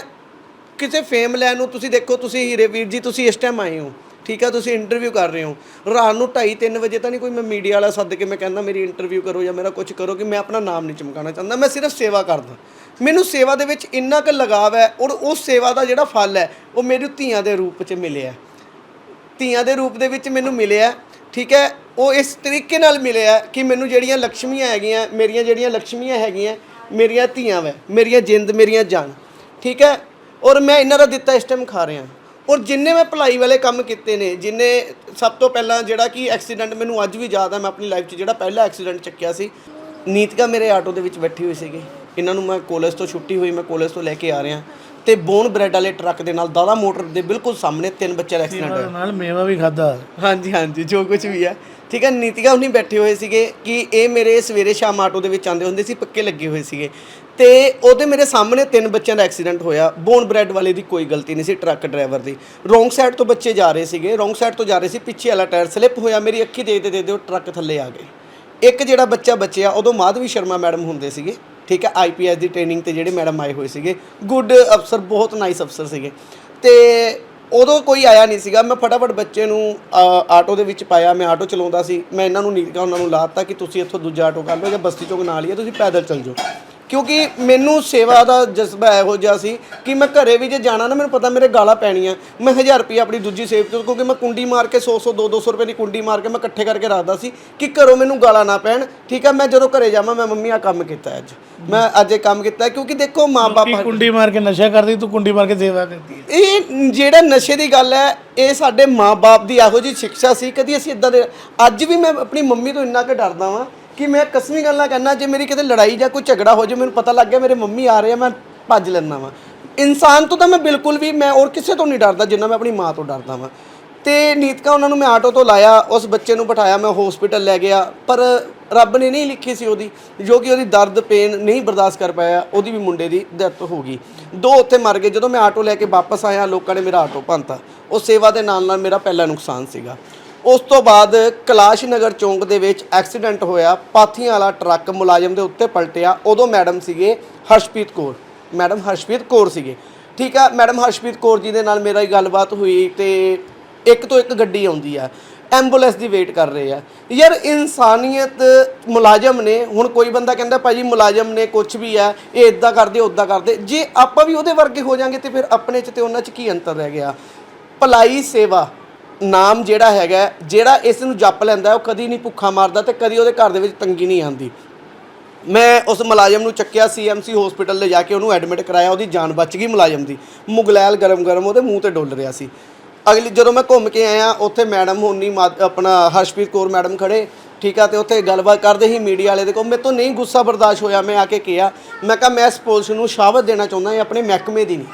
Speaker 3: ਕਿਸੇ ਫੇਮ ਲੈਣ ਨੂੰ, ਤੁਸੀਂ ਦੇਖੋ, ਤੁਸੀਂ ਹੀਰੇ ਵੀਰ ਜੀ, ਤੁਸੀਂ ਇਸ ਟਾਈਮ ਆਏ ਹੋ, ਠੀਕ ਆ, ਤੁਸੀਂ ਇੰਟਰਵਿਊ ਕਰ ਰਹੇ ਹੋ। ਰਾਤ ਨੂੰ 2:30 3 ਵਜੇ ਤਾਂ ਨਹੀਂ ਕੋਈ ਮੈਂ ਮੀਡੀਆ ਵਾਲਾ ਸੱਦ ਕੇ ਮੈਂ ਕਹਿੰਦਾ, ਮੇਰੀ ਇੰਟਰਵਿਊ ਕਰੋ ਜਾਂ ਮੇਰਾ ਕੁਝ ਕਰੋ ਕਿ ਮੈਂ ਆਪਣਾ ਨਾਮ ਨਹੀਂ ਚਮਕਾਉਣਾ ਚਾਹੁੰਦਾ, ਮੈਂ ਸਿਰਫ ਸੇਵਾ ਕਰਦਾ। ਮੈਨੂੰ ਸੇਵਾ ਦੇ ਵਿੱਚ ਇੰਨਾ ਕੁ ਲਗਾਵ ਹੈ, ਔਰ ਉਸ ਸੇਵਾ ਦਾ ਜਿਹੜਾ ਫਲ ਹੈ, ਉਹ ਮੇਰੀ ਧੀਆਂ ਦੇ ਰੂਪ 'ਚ ਮਿਲਿਆ। ਧੀਆਂ ਦੇ ਰੂਪ ਦੇ ਵਿੱਚ ਮੈਨੂੰ ਮਿਲਿਆ, ਠੀਕ ਹੈ? ਉਹ ਇਸ ਤਰੀਕੇ ਨਾਲ ਮਿਲਿਆ ਕਿ ਮੈਨੂੰ ਜਿਹੜੀਆਂ ਲక్ష్ਮੀਆਂ ਹੈਗੀਆਂ, ਮੇਰੀਆਂ ਜਿਹੜੀਆਂ ਲక్ష్ਮੀਆਂ ਹੈਗੀਆਂ, ਮੇਰੀਆਂ ਧੀਆਂ ਵੈ, ਮੇਰੀਆਂ ਜਿੰਦ, ਮੇਰੀਆਂ ਜਾਨ, ਠੀਕ ਹੈ? ਔਰ ਮੈਂ ਇਹਨਾਂ ਦਾ ਦਿੱਤਾ ਇਸ ਟਾਈਮ ਖਾ ਰਿਹਾ। ਔਰ ਜਿੰਨੇ ਮੈਂ ਭਲਾਈ ਵਾਲੇ ਕੰਮ ਕੀਤੇ ਨੇ, ਜਿੰਨੇ ਸਭ ਤੋਂ ਪਹਿਲਾਂ ਜਿਹੜਾ ਕਿ ਐਕਸੀਡੈਂਟ ਮੈਨੂੰ ਅੱਜ ਵੀ ਯਾਦ ਆ, ਮੈਂ ਆਪਣੀ ਲਾਈਫ 'ਚ ਜਿਹੜਾ ਪਹਿਲਾ ਐਕਸੀਡੈਂਟ ਚੱਕਿਆ ਸੀ, ਨੀਤਕਾ ਮੇਰੇ ਆਟੋ ਦੇ ਵਿੱਚ ਬੈਠੀ ਹੋਈ ਸੀਗੀ। ਇਹਨਾਂ ਨੂੰ ਮੈਂ ਕਾਲਜ ਤੋਂ ਛੁੱਟੀ ਹੋਈ, ਮੈਂ ਕਾਲਜ ਤੋਂ ਲੈ ਕੇ ਆ ਰਿਹਾ। ਤੇ ਬੋਨ ਬ੍ਰੈਡ ਵਾਲੇ ਟਰੱਕ ਦੇ ਨਾਲ ਦਾਦਾ ਮੋਟਰ ਦੇ ਬਿਲਕੁਲ ਸਾਹਮਣੇ ਤਿੰਨ ਬੱਚਿਆਂ ਦਾ ਐਕਸੀਡੈਂਟ ਹੋਇਆ
Speaker 2: ਨਾਲ ਮੇਵਾ ਵੀ ਖਾਦਾ
Speaker 3: ਹਾਂਜੀ ਹਾਂਜੀ ਜੋ ਕੁਝ ਵੀ ਹੈ। ਠੀਕ ਹੈ ਨੀਤਿਕਾ ਹੁਣੀ ਬੈਠੇ ਹੋਏ ਸੀਗੇ ਕਿ ਇਹ ਮੇਰੇ ਸਵੇਰੇ ਸ਼ਾਮ ਆਟੋ ਦੇ ਵਿੱਚ ਆਉਂਦੇ ਹੁੰਦੇ ਸੀ ਪੱਕੇ ਲੱਗੇ ਹੋਏ ਸੀਗੇ। ਤੇ ਉਹਦੇ ਮੇਰੇ ਸਾਹਮਣੇ ਤਿੰਨ ਬੱਚਿਆਂ ਦਾ ਐਕਸੀਡੈਂਟ ਹੋਇਆ। ਬੋਨ ਬ੍ਰੈਡ ਵਾਲੇ ਦੀ ਕੋਈ ਗਲਤੀ ਨਹੀਂ ਸੀ ਟਰੱਕ ਡਰਾਈਵਰ ਦੀ। ਰੋਂਗ ਸਾਈਡ ਤੋਂ ਬੱਚੇ ਜਾ ਰਹੇ ਸੀਗੇ। ਰੋਂਗ ਸਾਈਡ ਤੋਂ ਜਾ ਰਹੇ ਸੀ ਪਿੱਛੇ ਵਾਲਾ ਟਾਇਰ ਸਲਿੱਪ ਹੋਇਆ। ਮੇਰੀ ਅੱਖੀ ਦੇਖਦੇ ਦੇਖਦੇ ਉਹ ਟਰੱਕ ਥੱਲੇ ਆ ਗਏ। ਇੱਕ ਜਿਹੜਾ ਬੱਚਾ ਬਚਿਆ ਉਦੋਂ ਮਾਧਵੀ ਸ਼ਰਮਾ ਮੈਡਮ ਹੁੰਦੇ ਸੀਗੇ। ਠੀਕ ਹੈ ਆਈਪੀਐਸ ਦੀ ਟ੍ਰੇਨਿੰਗ ਤੇ ਜਿਹੜੇ ਮੈਡਮ ਆਏ ਹੋਏ ਸੀਗੇ। ਗੁੱਡ ਅਫਸਰ, ਬਹੁਤ ਨਾਈਸ ਅਫਸਰ ਸੀਗੇ। ਤੇ ਉਦੋਂ ਕੋਈ ਆਇਆ ਨਹੀਂ ਸੀਗਾ। ਮੈਂ ਫਟਾਫਟ ਬੱਚੇ ਨੂੰ ਆਟੋ ਦੇ ਵਿੱਚ ਪਾਇਆ। ਮੈਂ ਆਟੋ ਚਲਾਉਂਦਾ ਸੀ। ਮੈਂ ਇਹਨਾਂ ਨੂੰ ਨੀਤਕਾ ਉਹਨਾਂ ਨੂੰ ਲਾਤਾ ਕਿ ਤੁਸੀਂ ਇੱਥੋਂ ਦੂਜਾ ਆਟੋ ਕਰ ਲਓ ਜਾਂ ਬਸਤੀ ਚੌਕ ਨਾਲ ਹੀ ਹੈ ਤੁਸੀਂ ਪੈਦਲ ਚੱਲ ਜਾਓ। ਕਿਉਂਕਿ ਮੈਨੂੰ ਸੇਵਾ ਦਾ ਜਜ਼ਬਾ ਇਹੋ ਜਿਹਾ ਸੀ ਕਿ ਮੈਂ ਘਰੇ ਵੀ ਜੇ ਜਾਣਾ ਨਾ ਮੈਨੂੰ ਪਤਾ ਮੇਰੇ ਗਾਲਾਂ ਪੈਣੀਆਂ। ਮੈਂ 1000 ਰੁਪਏ ਆਪਣੀ ਦੂਜੀ ਸੇਵ ਤੋਂ ਕਿਉਂਕਿ ਮੈਂ ਕੁੰਡੀ ਮਾਰ ਕੇ 100 100 2 200 ਰੁਪਏ ਦੀ ਕੁੰਡੀ ਮਾਰ ਕੇ ਮੈਂ ਇਕੱਠੇ ਕਰਕੇ ਰੱਖਦਾ ਸੀ ਕਿ ਘਰੋਂ ਮੈਨੂੰ ਗਾਲਾਂ ਨਾ ਪੈਣ। ਠੀਕ ਹੈ ਮੈਂ ਜਦੋਂ ਘਰੇ ਜਾਵਾਂ ਮੈਂ ਮੰਮੀ ਆ ਕੰਮ ਕੀਤਾ ਅੱਜ। ਮੈਂ ਅੱਜ ਇਹ ਕੰਮ ਕੀਤਾ ਕਿਉਂਕਿ ਦੇਖੋ ਮਾਂ-ਬਾਪ
Speaker 2: ਕੀ ਕੁੰਡੀ ਮਾਰ ਕੇ ਨਸ਼ਾ ਕਰਦੀ ਤੂੰ ਕੁੰਡੀ ਮਾਰ ਕੇ ਸੇਵਾ ਕਰਦੀ ਹੈ?
Speaker 3: ਇਹ ਜਿਹੜਾ ਨਸ਼ੇ ਦੀ ਗੱਲ ਹੈ ਇਹ ਸਾਡੇ ਮਾਪੇ ਦੀ ਇਹੋ ਜੀ ਸਿੱਖਿਆ ਸੀ। ਕਦੀ ਅਸੀਂ ਇਦਾਂ ਦੇ ਅੱਜ ਵੀ ਮੈਂ ਆਪਣੀ ਮੰਮੀ ਤੋਂ ਇੰਨਾ ਕੁ ਡਰਦਾ ਵਾਂ ਕਿ ਮੈਂ ਕਸਮੀ ਗੱਲ ਨਾਲ ਕਹਿੰਦਾ ਜੇ ਮੇਰੀ ਕਿਤੇ ਲੜਾਈ ਜਾਂ ਕੋਈ ਝਗੜਾ ਹੋ ਜਾਵੇ, ਮੈਨੂੰ ਪਤਾ ਲੱਗ ਗਿਆ ਮੇਰੇ ਮੰਮੀ ਆ ਰਹੇ ਆ, ਮੈਂ ਭੱਜ ਲੈਂਦਾ ਵਾਂ। ਇਨਸਾਨ ਤੋਂ ਤਾਂ ਮੈਂ ਬਿਲਕੁਲ ਵੀ, ਮੈਂ ਹੋਰ ਕਿਸੇ ਤੋਂ ਨਹੀਂ ਡਰਦਾ, ਜਿੰਨਾ ਮੈਂ ਆਪਣੀ ਮਾਂ ਤੋਂ ਡਰਦਾ ਵਾਂ। ਤੇ ਨੀਤਕਾ ਉਹਨਾਂ ਨੂੰ ਮੈਂ ਆਟੋ ਤੋਂ ਲਾਇਆ, ਉਸ ਬੱਚੇ ਨੂੰ ਬਿਠਾਇਆ, ਮੈਂ ਹਸਪੀਟਲ ਲੈ ਗਿਆ, ਪਰ ਰੱਬ ਨੇ ਨਹੀਂ ਲਿਖੀ ਸੀ ਉਹਦੀ, ਜੋ ਕਿ ਉਹਦੀ ਦਰਦ ਪੇਨ ਨਹੀਂ ਬਰਦਾਸ਼ਤ ਕਰ ਪਾਇਆ, ਉਹਦੀ ਵੀ ਮੁੰਡੇ ਦੀ ਡੈਥ ਹੋ ਗਈ। ਦੋ ਉੱਥੇ ਮਰ ਗਏ, ਜਦੋਂ ਮੈਂ ਆਟੋ ਲੈ ਕੇ ਵਾਪਸ ਆਇਆ, ਲੋਕਾਂ ਨੇ ਮੇਰਾ ਆਟੋ ਭੰਨਤਾ। ਉਹ ਸੇਵਾ ਦੇ ਨਾਲ ਨਾਲ ਮੇਰਾ ਪਹਿਲਾ ਨੁਕਸਾਨ ਸੀਗਾ। ਉਸ ਤੋਂ ਬਾਅਦ ਕਲਾਸ਼ ਨਗਰ ਚੌਂਕ ਦੇ ਵਿੱਚ ਐਕਸੀਡੈਂਟ ਹੋਇਆ। ਪਾਥੀਆਂ ਵਾਲਾ ਟਰੱਕ ਮੁਲਾਜ਼ਮ ਦੇ ਉੱਤੇ ਪਲਟਿਆ। ਉਦੋਂ ਮੈਡਮ ਸੀਗੇ ਹਰਸ਼ਪ੍ਰੀਤ ਕੌਰ। ਮੈਡਮ ਹਰਸ਼ਪ੍ਰੀਤ ਕੌਰ ਸੀਗੇ। ਠੀਕ ਆ, ਮੈਡਮ ਹਰਸ਼ਪ੍ਰੀਤ ਕੌਰ ਜੀ ਦੇ ਨਾਲ ਮੇਰਾ ਹੀ ਗੱਲਬਾਤ ਹੋਈ ਤੇ ਇੱਕ ਤੋਂ ਇੱਕ ਗੱਡੀ ਆਉਂਦੀ ਆ। ਐਂਬੂਲੈਂਸ ਦੀ ਵੇਟ ਕਰ ਰਹੇ ਆ। ਯਾਰ ਇਨਸਾਨੀਅਤ ਮੁਲਾਜ਼ਮ ਨੇ, ਹੁਣ ਕੋਈ ਬੰਦਾ ਕਹਿੰਦਾ ਭਾਜੀ ਮੁਲਾਜ਼ਮ ਨੇ ਕੁਝ ਵੀ ਆ, ਇਹ ਇਦਾਂ ਕਰਦੇ ਉਦਾਂ ਕਰਦੇ। ਜੇ ਆਪਾਂ ਵੀ ਉਹਦੇ ਵਰਗੇ ਹੋ ਜਾਾਂਗੇ ਤੇ ਫਿਰ ਆਪਣੇ ਚ ਤੇ ਉਹਨਾਂ ਚ ਕੀ ਅੰਤਰ ਰਹਿ ਗਿਆ? ਭਲਾਈ ਸੇਵਾ। ਨਾਮ ਜਿਹੜਾ ਹੈਗਾ, ਜਿਹੜਾ ਇਸ ਨੂੰ ਜਪ ਲੈਂਦਾ, ਉਹ ਕਦੀ ਨਹੀਂ ਭੁੱਖਾ ਮਾਰਦਾ ਤੇ ਕਦੀ ਉਹਦੇ ਘਰ ਦੇ ਵਿੱਚ ਤੰਗੀ ਨਹੀਂ ਆਉਂਦੀ। ਮੈਂ ਉਸ ਮੁਲਾਜ਼ਮ ਨੂੰ ਚੱਕਿਆ ਸੀਐਮਸੀ ਹਸਪੀਟਲ ਲੈ ਜਾ ਕੇ ਉਹਨੂੰ ਐਡਮਿਟ ਕਰਾਇਆ, ਉਹਦੀ ਜਾਨ ਬਚ ਗਈ ਮੁਲਾਜ਼ਮ ਦੀ। ਮੁਗਲੈਲ ਗਰਮ ਗਰਮ ਉਹਦੇ ਮੂੰਹ ਤੇ ਡੁੱਲ ਰਿਹਾ ਸੀ। ਅਗਲੀ, ਜਦੋਂ ਮੈਂ ਘੁੰਮ ਕੇ ਆਇਆ, ਉੱਥੇ ਮੈਡਮ ਹੋਣੀ, ਮਾ- ਆਪਣਾ ਹਰਸ਼ਪ੍ਰੀਤ ਕੌਰ ਮੈਡਮ ਖੜੇ, ਠੀਕ ਆ, ਤੇ ਉੱਥੇ ਗੱਲਬਾਤ ਕਰਦੇ ਹੀ ਮੀਡੀਆ ਵਾਲੇ ਦੇ ਕੋਲ। ਮੇਰੇ ਤੋਂ ਨਹੀਂ ਗੁੱਸਾ ਬਰਦਾਸ਼ਤ ਹੋਇਆ, ਮੈਂ ਆ ਕੇ ਕਿਹਾ। ਮੈਂ ਕਿਹਾ, ਮੈਂ ਇਸ ਪੁਲਿਸ ਨੂੰ ਸ਼ਾਬਤ ਦੇਣਾ ਚਾਹੁੰਦਾ, ਇਹ ਆਪਣੇ ਮਹਿਕਮੇ ਦੀ ਨਹੀਂ।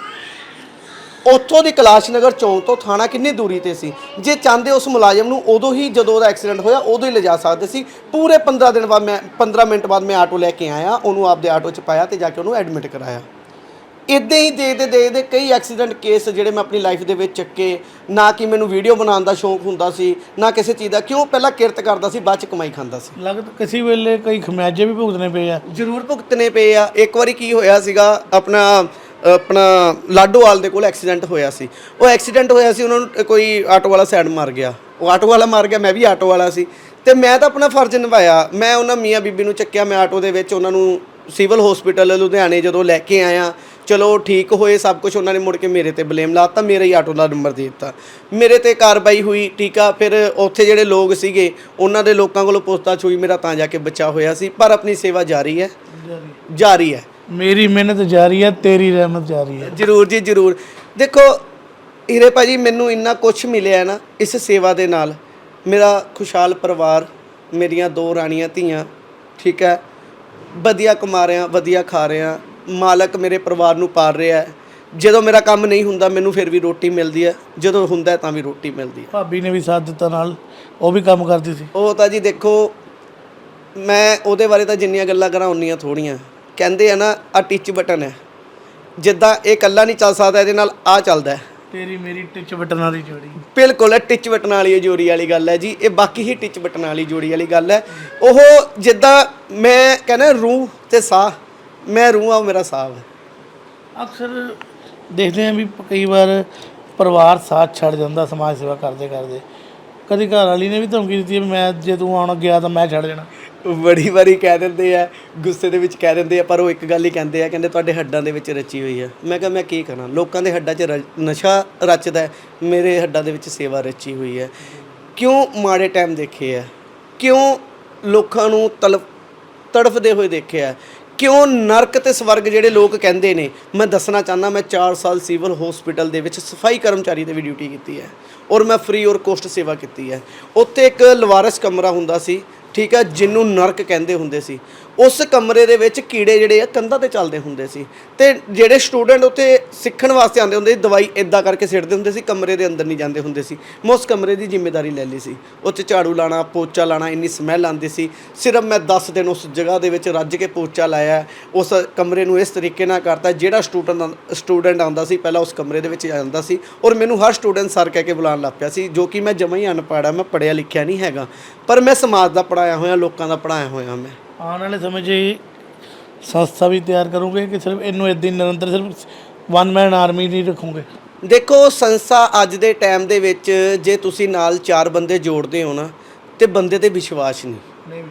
Speaker 3: ਉੱਥੋਂ ਦੀ ਕਲਾਸ਼ ਨਗਰ ਚੌਂਕ ਤੋਂ ਥਾਣਾ ਕਿੰਨੀ ਦੂਰੀ ਤੇ ਸੀ? ਜੇ ਚਾਹੁੰਦੇ ਉਸ ਮੁਲਾਜ਼ਮ ਨੂੰ ਉਦੋਂ ਹੀ ਜਦੋਂ ਉਹਦਾ ਐਕਸੀਡੈਂਟ ਹੋਇਆ ਉਦੋਂ ਹੀ ਲਿਜਾ ਸਕਦੇ ਸੀ। ਪੂਰੇ 15 ਦਿਨ ਬਾਅਦ ਮੈਂ 15 ਮਿੰਟ ਬਾਅਦ ਮੈਂ ਆਟੋ ਲੈ ਕੇ ਆਇਆ ਉਹਨੂੰ ਆਪਦੇ ਆਟੋ 'ਚ ਪਾਇਆ ਤੇ ਜਾ ਕੇ ਉਹਨੂੰ ਐਡਮਿਟ ਕਰਾਇਆ। ਇਦਾਂ ਹੀ ਦੇਖਦੇ ਦੇਖਦੇ ਕਈ ਐਕਸੀਡੈਂਟ ਕੇਸ ਜਿਹੜੇ ਮੈਂ ਆਪਣੀ ਲਾਈਫ ਦੇ ਵਿੱਚ ਚੱਕੇ। ਨਾ ਕਿ ਮੈਨੂੰ ਵੀਡੀਓ ਬਣਾਉਣ ਦਾ ਸ਼ੌਂਕ ਹੁੰਦਾ ਸੀ ਨਾ ਕਿਸੇ ਚੀਜ਼ ਦਾ ਕਿਉਂ? ਪਹਿਲਾਂ ਕਿਰਤ ਕਰਦਾ ਸੀ ਬਾਅਦ ਚ ਕਮਾਈ ਖਾਂਦਾ ਸੀ।
Speaker 2: ਲੱਗਦਾ ਕਿਸੇ ਵੇਲੇ ਕਈ ਖਮਿਆਜੇ ਵੀ ਭੁਗਤਣੇ ਪਏ ਆ।
Speaker 3: ਜ਼ਰੂਰ ਭੁਗਤਨੇ ਪਏ ਆ। ਇੱਕ ਵਾਰੀ ਕੀ ਹੋਇਆ ਸੀਗਾ ਆਪਣਾ ਆਪਣਾ ਲਾਡੋਵਾਲ ਦੇ ਕੋਲ ਐਕਸੀਡੈਂਟ ਹੋਇਆ ਸੀ। ਉਹ ਐਕਸੀਡੈਂਟ ਹੋਇਆ ਸੀ ਉਹਨਾਂ ਨੂੰ ਕੋਈ ਆਟੋ ਵਾਲਾ ਸਾਈਡ ਮਾਰ ਗਿਆ। ਉਹ ਆਟੋ ਵਾਲਾ ਮਾਰ ਗਿਆ ਮੈਂ ਵੀ ਆਟੋ ਵਾਲਾ ਸੀ। ਤੇ ਮੈਂ ਤਾਂ ਆਪਣਾ ਫਰਜ਼ ਨਿਭਾਇਆ। ਮੈਂ ਉਹਨਾਂ ਮੀਆਂ ਬੀਬੀ ਨੂੰ ਚੱਕਿਆ ਮੈਂ ਆਟੋ ਦੇ ਵਿੱਚ ਉਹਨਾਂ ਨੂੰ ਸਿਵਲ ਹਸਪੀਟਲ ਲੁਧਿਆਣੇ ਜਦੋਂ ਲੈ ਕੇ ਆਇਆ। ਚਲੋ ਠੀਕ ਹੋਏ ਸਭ ਕੁਝ ਉਹਨਾਂ ਨੇ ਮੁੜ ਕੇ ਮੇਰੇ ਤੇ ਬਲੇਮ ਲਾਤਾ ਮੇਰੇ ਹੀ ਆਟੋ ਦਾ ਨੰਬਰ ਦੇ ਦਿੱਤਾ। ਮੇਰੇ ਤੇ ਕਾਰਵਾਈ ਹੋਈ ਠੀਕ ਆ। ਫਿਰ ਉੱਥੇ ਜਿਹੜੇ ਲੋਕ ਸੀਗੇ ਉਹਨਾਂ ਦੇ ਲੋਕਾਂ ਕੋਲੋਂ ਪੁੱਛਤਾਛ ਹੋਈ ਮੇਰਾ ਤਾਂ ਜਾ ਕੇ ਬਚਾ ਹੋਇਆ ਸੀ। ਪਰ ਆਪਣੀ ਸੇਵਾ ਜਾਰੀ ਹੈ। ਜਾਰੀ ਹੈ।
Speaker 2: ਮੇਰੀ ਮਿਹਨਤ ਜਾਰੀ ਹੈ ਤੇਰੀ ਰਹਿਮਤ ਜਾਰੀ ਹੈ।
Speaker 3: ਜਰੂਰ ਜੀ ਜਰੂਰ। ਦੇਖੋ ਹੀਰੇ ਭਾਜੀ ਮੈਨੂੰ ਇੰਨਾ ਕੁਝ ਮਿਲਿਆ ਨਾ ਇਸ ਸੇਵਾ ਦੇ ਨਾਲ। ਮੇਰਾ ਖੁਸ਼ਹਾਲ ਪਰਿਵਾਰ ਮੇਰੀਆਂ ਦੋ ਰਾਣੀਆਂ ਧੀਆਂ ਠੀਕ ਹੈ। ਵਧੀਆ ਕਮਾ ਰਿਆਂ ਵਧੀਆ ਖਾ ਰਿਆਂ ਮਾਲਕ ਮੇਰੇ ਪਰਿਵਾਰ ਨੂੰ ਪਾਲ ਰਿਹਾ ਹੈ। ਜਦੋਂ ਮੇਰਾ ਕੰਮ ਨਹੀਂ ਹੁੰਦਾ ਮੈਨੂੰ ਫਿਰ ਵੀ ਰੋਟੀ ਮਿਲਦੀ ਹੈ। ਜਦੋਂ ਹੁੰਦਾ ਹੈ ਤਾਂ ਵੀ ਰੋਟੀ ਮਿਲਦੀ ਹੈ।
Speaker 2: ਭਾਬੀ ਨੇ ਵੀ ਸਾਥ ਦਿੱਤਾ ਨਾਲ ਉਹ ਵੀ ਕੰਮ ਕਰਦੀ ਸੀ।
Speaker 3: ਉਹ ਤਾਂ ਜੀ ਦੇਖੋ ਮੈਂ ਉਹਦੇ ਬਾਰੇ ਤਾਂ ਜਿੰਨੀਆਂ ਗੱਲਾਂ ਕਰਾਂ ਉਨੀਆਂ ਥੋੜੀਆਂ ਕਹਿੰਦੇ ਆ ਨਾ ਆ ਟਿਚ ਬਟਨ ਹੈ। ਜਿੱਦਾਂ ਇਹ ਇਕੱਲਾ ਨਹੀਂ ਚੱਲ ਸਕਦਾ ਇਹਦੇ ਨਾਲ ਆ ਚੱਲਦਾ ਹੈ।
Speaker 2: ਤੇਰੀ ਮੇਰੀ ਟਿਚ ਬਟਨਾਂ ਦੀ ਜੋੜੀ।
Speaker 3: ਬਿਲਕੁਲ ਇਹ ਟਿਚ ਬਟਨ ਵਾਲੀ ਜੋੜੀ ਵਾਲੀ ਗੱਲ ਹੈ ਜੀ। ਇਹ ਬਾਕੀ ਹੀ ਟਿਚ ਬਟਨ ਵਾਲੀ ਜੋੜੀ ਵਾਲੀ ਗੱਲ ਹੈ। ਉਹ ਜਿੱਦਾਂ ਮੈਂ ਕਹਿੰਦਾ ਰੂਹ ਤੇ ਸਾਹ। ਮੈਂ ਰੂਹ ਆ ਉਹ ਮੇਰਾ ਸਾਹ ਹੈ
Speaker 2: ਅਕਸਰ ਦੇਖਦੇ ਆਂ ਵੀ ਪ- ਕਈ ਵਾਰ ਪਰਿਵਾਰ ਸਾਥ ਛੱਡ ਜਾਂਦਾ ਸਮਾਜ ਸੇਵਾ ਕਰਦੇ ਕਰਦੇ ਕਦੀ ਘਰ ਵਾਲੀ ਨੇ ਵੀ ਧਮਕੀ ਦਿੱਤੀ ਵੀ ਮੈਂ ਜੇ ਤੂੰ ਆਉਣ ਗਿਆ ਤਾਂ ਮੈਂ ਛੱਡ ਜਾਣਾ
Speaker 3: ਬੜੀ ਵਾਰੀ ਕਹਿ ਦਿੰਦੇ ਆ ਗੁੱਸੇ ਦੇ ਵਿੱਚ ਕਹਿ ਦਿੰਦੇ ਆ ਪਰ ਉਹ ਇੱਕ ਗੱਲ ਹੀ ਕਹਿੰਦੇ ਆ ਕਹਿੰਦੇ ਤੁਹਾਡੇ ਹੱਡਾਂ ਦੇ ਵਿੱਚ ਰਚੀ ਹੋਈ ਆ। ਮੈਂ ਕਿਹਾ ਮੈਂ ਕੀ ਕਰਾਂ? ਲੋਕਾਂ ਦੇ ਹੱਡਾਂ 'ਚ ਰ- ਨਸ਼ਾ ਰਚਦਾ ਹੈ, ਮੇਰੇ ਹੱਡਾਂ ਦੇ ਵਿੱਚ ਸੇਵਾ ਰਚੀ ਹੋਈ ਹੈ। ਕਿਉਂ ਮਾੜੇ ਟਾਈਮ ਦੇਖੇ ਆ? ਕਿਉਂ ਲੋਕਾਂ ਨੂੰ ਤਲਪ ਤੜਫਦੇ ਹੋਏ ਦੇਖਿਆ ਕਿਉਂ ਨਰਕ ਤੇ ਸਵਰਗ ਜਿਹੜੇ ਲੋਕ ਕਹਿੰਦੇ ਨੇ ਮੈਂ ਦੱਸਣਾ ਚਾਹੁੰਦਾ ਮੈਂ 4 ਸਾਲ ਸਿਵਲ ਹਸਪੀਟਲ ਦੇ ਵਿੱਚ ਸਫ਼ਾਈ ਕਰਮਚਾਰੀ 'ਤੇ ਵੀ ਡਿਊਟੀ ਕੀਤੀ ਹੈ। ਔਰ ਮੈਂ ਫ੍ਰੀ ਔਰ ਕੋਸਟ ਸੇਵਾ ਕੀਤੀ ਹੈ। ਉੱਥੇ ਇੱਕ ਲਵਾਰਸ ਕਮਰਾ ਹੁੰਦਾ ਸੀ ਠੀਕ ਹੈ ਜਿਹਨੂੰ ਨਰਕ ਕਹਿੰਦੇ ਹੁੰਦੇ ਸੀ। ਉਸ ਕਮਰੇ ਦੇ ਵਿੱਚ ਕੀੜੇ ਜਿਹੜੇ ਆ ਕੰਧਾਂ ਤੇ ਚੱਲਦੇ ਹੁੰਦੇ ਸੀ। ਤੇ ਜਿਹੜੇ ਸਟੂਡੈਂਟ ਉੱਥੇ ਸਿੱਖਣ ਵਾਸਤੇ ਆਉਂਦੇ ਹੁੰਦੇ ਸੀ, ਦਵਾਈ ਇਦਾਂ ਕਰਕੇ ਸਿੱਟਦੇ ਹੁੰਦੇ ਸੀ, ਕਮਰੇ ਦੇ ਅੰਦਰ ਨਹੀਂ ਜਾਂਦੇ ਹੁੰਦੇ ਸੀ। ਮੈਂ ਉਸ ਕਮਰੇ ਦੀ ਜ਼ਿੰਮੇਵਾਰੀ ਲੈ ਲਈ ਸੀ। ਉੱਥੇ ਝਾੜੂ ਲਾਣਾ, ਪੋਚਾ ਲਾਣਾ, ਇੰਨੀ ਸਮੈਲ ਆਉਂਦੀ ਸੀ। ਸਿਰਫ ਮੈਂ 10 ਦਿਨ ਉਸ ਜਗ੍ਹਾ ਦੇ ਵਿੱਚ ਰੱਜ ਕੇ ਪੋਚਾ ਲਾਇਆ। ਉਸ ਕਮਰੇ ਨੂੰ ਇਸ ਤਰੀਕੇ ਨਾਲ ਕਰਤਾ, ਜਿਹੜਾ ਸਟੂਡੈਂਟ ਸਟੂਡੈਂਟ ਆਉਂਦਾ ਸੀ, ਪਹਿਲਾਂ ਉਸ ਕਮਰੇ ਦੇ ਵਿੱਚ ਜਾਂਦਾ ਸੀ ਔਰ ਮੈਨੂੰ ਹਰ ਸਟੂਡੈਂਟ ਸਰ ਕਹਿ ਕੇ ਬੁਲਾਉਣ ਲੱਗ ਪਿਆ ਸੀ, ਜੋ ਕਿ ਮੈਂ ਜਮਾਂ ਹੀ ਅਨਪੜ੍ਹ ਆ, ਮੈਂ ਪੜ੍ਹਿਆ ਲਿਖਿਆ ਨਹੀਂ ਹੈਗਾ। ਪਰ ਮੈਂ ਸਮਾਜ ਦਾ ਪੜਾਇਆ ਹੋਇਆ, ਲੋਕਾਂ ਦਾ ਪੜਾਇਆ ਹੋਇਆ ਮੈਂ।
Speaker 2: ਆਉਣ ਵਾਲੇ ਸਮੇਂ 'ਚ ਇਹ ਸੰਸਥਾ ਵੀ ਤਿਆਰ ਕਰੋਗੇ ਕਿ ਸਿਰਫ ਇਹਨੂੰ ਇਦਾਂ ਹੀ ਨਿਰੰਤਰ ਸਿਰਫ ਵਨ ਮੈਨ ਆਰਮੀ ਨਹੀਂ ਰੱਖੋਗੇ।
Speaker 3: ਦੇਖੋ ਸੰਸਥਾ ਅੱਜ ਦੇ ਟਾਈਮ ਦੇ ਵਿੱਚ ਜੇ ਤੁਸੀਂ ਨਾਲ ਚਾਰ ਬੰਦੇ ਜੋੜਦੇ ਹੋ ਨਾ ਤੇ ਬੰਦੇ ਤੇ ਵਿਸ਼ਵਾਸ ਨਹੀਂ।
Speaker 2: ਨਹੀਂ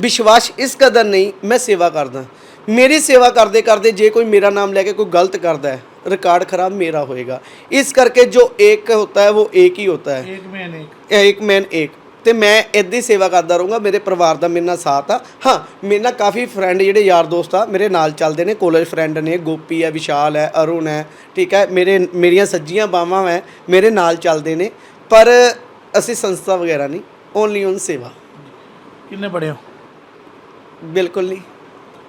Speaker 3: ਵਿਸ਼ਵਾਸ ਇਸ ਕਦਰ ਨਹੀਂ ਮੈਂ ਸੇਵਾ ਕਰਦਾ। ਮੇਰੀ ਸੇਵਾ ਕਰਦੇ ਕਰਦੇ ਜੇ ਕੋਈ ਮੇਰਾ ਨਾਮ ਲੈ ਕੇ ਕੋਈ ਗਲਤ ਕਰਦਾ ਹੈ ਰਿਕਾਰਡ ਖਰਾਬ ਮੇਰਾ ਹੋਏਗਾ। ਇਸ ਕਰਕੇ ਜੋ ਇੱਕ ਹੋਤਾ ਹੈ ਉਹ ਇੱਕ ਹੀ ਹੋਤਾ ਹੈ।
Speaker 2: ਇੱਕ ਮੈਨ ਇੱਕ।
Speaker 3: ਇੱਕ ਮੈਨ ਇੱਕ। ਤੇ ਮੈਂ ਇੱਦਾਂ ਸੇਵਾ ਕਰਦਾ ਰਹੂੰਗਾ ਮੇਰੇ ਪਰਿਵਾਰ ਦਾ ਮੇਰੇ ਨਾਲ ਸਾਥ ਆ। ਹਾਂ ਮੇਰੇ ਨਾਲ ਕਾਫੀ ਫਰੈਂਡ ਜਿਹੜੇ ਯਾਰ ਦੋਸਤ ਆ ਮੇਰੇ ਨਾਲ ਚੱਲਦੇ ਨੇ ਕਾਲਜ ਫਰੈਂਡ ਨੇ ਗੋਪੀ ਹੈ ਵਿਸ਼ਾਲ ਹੈ ਅਰੁਣ ਹੈ ਠੀਕ ਹੈ ਮੇਰੇ ਮੇਰੀਆਂ ਸੱਜੀਆਂ ਬਾਹਾਂ ਹੈ ਮੇਰੇ ਨਾਲ ਚੱਲਦੇ ਨੇ ਪਰ ਅਸੀਂ ਸੰਸਥਾ ਵਗੈਰਾ ਨਹੀਂ ਓਨਲੀ ਔਨ ਸੇਵਾ।
Speaker 2: ਕਿੰਨੇ ਪੜ੍ਹੇ ਹੋ?
Speaker 3: ਬਿਲਕੁਲ ਨਹੀਂ।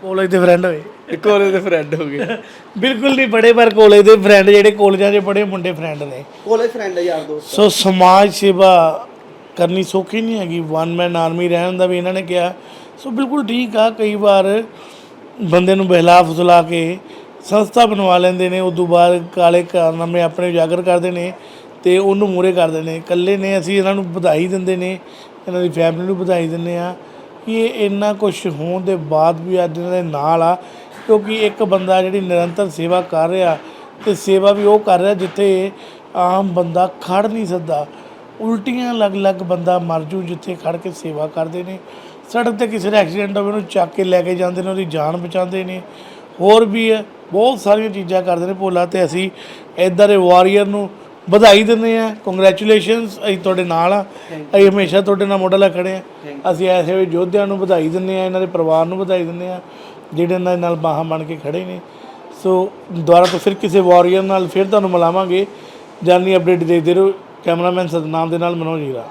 Speaker 2: ਕਾਲਜ ਦੇ ਫਰੈਂਡ ਹੋਏ।
Speaker 3: ਕਾਲਜ ਦੇ ਫਰੈਂਡ ਹੋ ਗਏ। <laughs>
Speaker 2: ਬਿਲਕੁਲ ਨਹੀਂ ਪੜੇ ਪਰ ਕਾਲਜ ਦੇ ਫਰੈਂਡ ਜਿਹੜੇ ਕਾਲਜਾਂ 'ਚ ਪੜੇ ਮੁੰਡੇ ਫਰੈਂਡ ਨੇ।
Speaker 3: ਕਾਲਜ ਫਰੈਂਡ ਯਾਰ ਦੋਸਤ।
Speaker 2: ਸੋ ਸਮਾਜ ਸੇਵਾ ਕਰਨੀ ਸੌਖੀ ਨਹੀਂ ਹੈਗੀ। ਵਨ ਮੈਨ ਆਰਮੀ ਰਹਿਣ ਦਾ ਵੀ ਇਹਨਾਂ ਨੇ ਕਿਹਾ। ਸੋ ਬਿਲਕੁਲ ਠੀਕ ਆ, ਕਈ ਵਾਰ ਬੰਦੇ ਨੂੰ ਬਹਿਲਾ ਫੁਸਲਾ ਕੇ ਸੰਸਥਾ ਬਣਵਾ ਲੈਂਦੇ ਨੇ, ਉਦੋਂ ਬਾਅਦ ਕਾਲੇ ਕਾਰਨਾਮੇ ਆਪਣੇ ਉਜਾਗਰ ਕਰਦੇ ਨੇ ਤੇ ਉਹਨੂੰ ਮੂਰੇ ਕਰਦੇ ਨੇ। ਇਕੱਲੇ ਨੇ, ਅਸੀਂ ਇਹਨਾਂ ਨੂੰ ਵਧਾਈ ਦਿੰਦੇ ਨੇ, ਇਹਨਾਂ ਦੀ ਫੈਮਿਲੀ ਨੂੰ ਵਧਾਈ ਦਿੰਦੇ ਆ ਕਿ ਇਹ ਇੰਨਾ ਕੁਝ ਹੋਣ ਦੇ ਬਾਅਦ ਵੀ ਅੱਜ ਇਹਨਾਂ ਦੇ ਨਾਲ ਆ, ਕਿਉਂਕਿ ਇੱਕ ਬੰਦਾ ਜਿਹੜੀ ਨਿਰੰਤਰ ਸੇਵਾ ਕਰ ਰਿਹਾ ਤੇ ਸੇਵਾ ਵੀ ਉਹ ਕਰ ਰਿਹਾ ਜਿੱਥੇ ਆਮ ਬੰਦਾ ਖੜ ਨਹੀਂ ਸਕਦਾ। ਉਲਟੀਆਂ ਲੱਗ-ਲੱਗ ਬੰਦਾ ਮਰ ਜੂ ਜਿੱਥੇ ਖੜ ਕੇ ਸੇਵਾ ਕਰਦੇ ਨੇ। ਸੜਕ ਤੇ ਕਿਸੇ ਦਾ ਐਕਸੀਡੈਂਟ ਹੋਵੇ ਉਹਨੂੰ ਚੱਕ ਕੇ ਲੈ ਕੇ ਜਾਂਦੇ ਨੇ ਉਹਦੀ ਜਾਨ ਬਚਾਉਂਦੇ ਨੇ। ਹੋਰ ਵੀ ਹੈ ਬਹੁਤ ਸਾਰੀਆਂ ਚੀਜ਼ਾਂ ਕਰਦੇ ਨੇ ਭੋਲਾ ਤੇ ਅਸੀਂ ਇਦਾਂ ਦੇ ਵਾਰੀਅਰ ਨੂੰ ਵਧਾਈ ਦਿੰਦੇ ਆ ਕੰਗ੍ਰੈਚੁਲੇਸ਼ਨਸ ਅਸੀਂ ਤੁਹਾਡੇ ਨਾਲ ਆ ਅਸੀਂ ਹਮੇਸ਼ਾ ਤੁਹਾਡੇ ਨਾਲ ਮੋਢੇ ਲਾ ਖੜੇ ਆ ਅਸੀਂ ਐਸੇ ਯੋਧਿਆਂ ਨੂੰ ਵਧਾਈ ਦਿੰਦੇ ਆ ਇਹਨਾਂ ਦੇ ਪਰਿਵਾਰ ਨੂੰ ਵਧਾਈ ਦਿੰਦੇ ਆ ਜਿਹੜੇ ਇਹਨਾਂ ਦੇ ਨਾਲ ਬਾਹਾਂ ਬਣ ਕੇ ਖੜੇ ਨੇ। ਸੋ ਦੁਬਾਰਾ ਤੋਂ ਫਿਰ ਕਿਸੇ ਵਾਰੀਅਰ ਨਾਲ ਫਿਰ ਤੁਹਾਨੂੰ ਮਿਲਾਵਾਂਗੇ। ਜਾਨੀ ਅਪਡੇਟ ਦੇਖਦੇ ਰਹੋ। ਕੈਮਰਾਮੈਨ ਸਤਨਾਮ ਦੇ ਨਾਲ ਮਨੋਜ ਹੀਰਾ।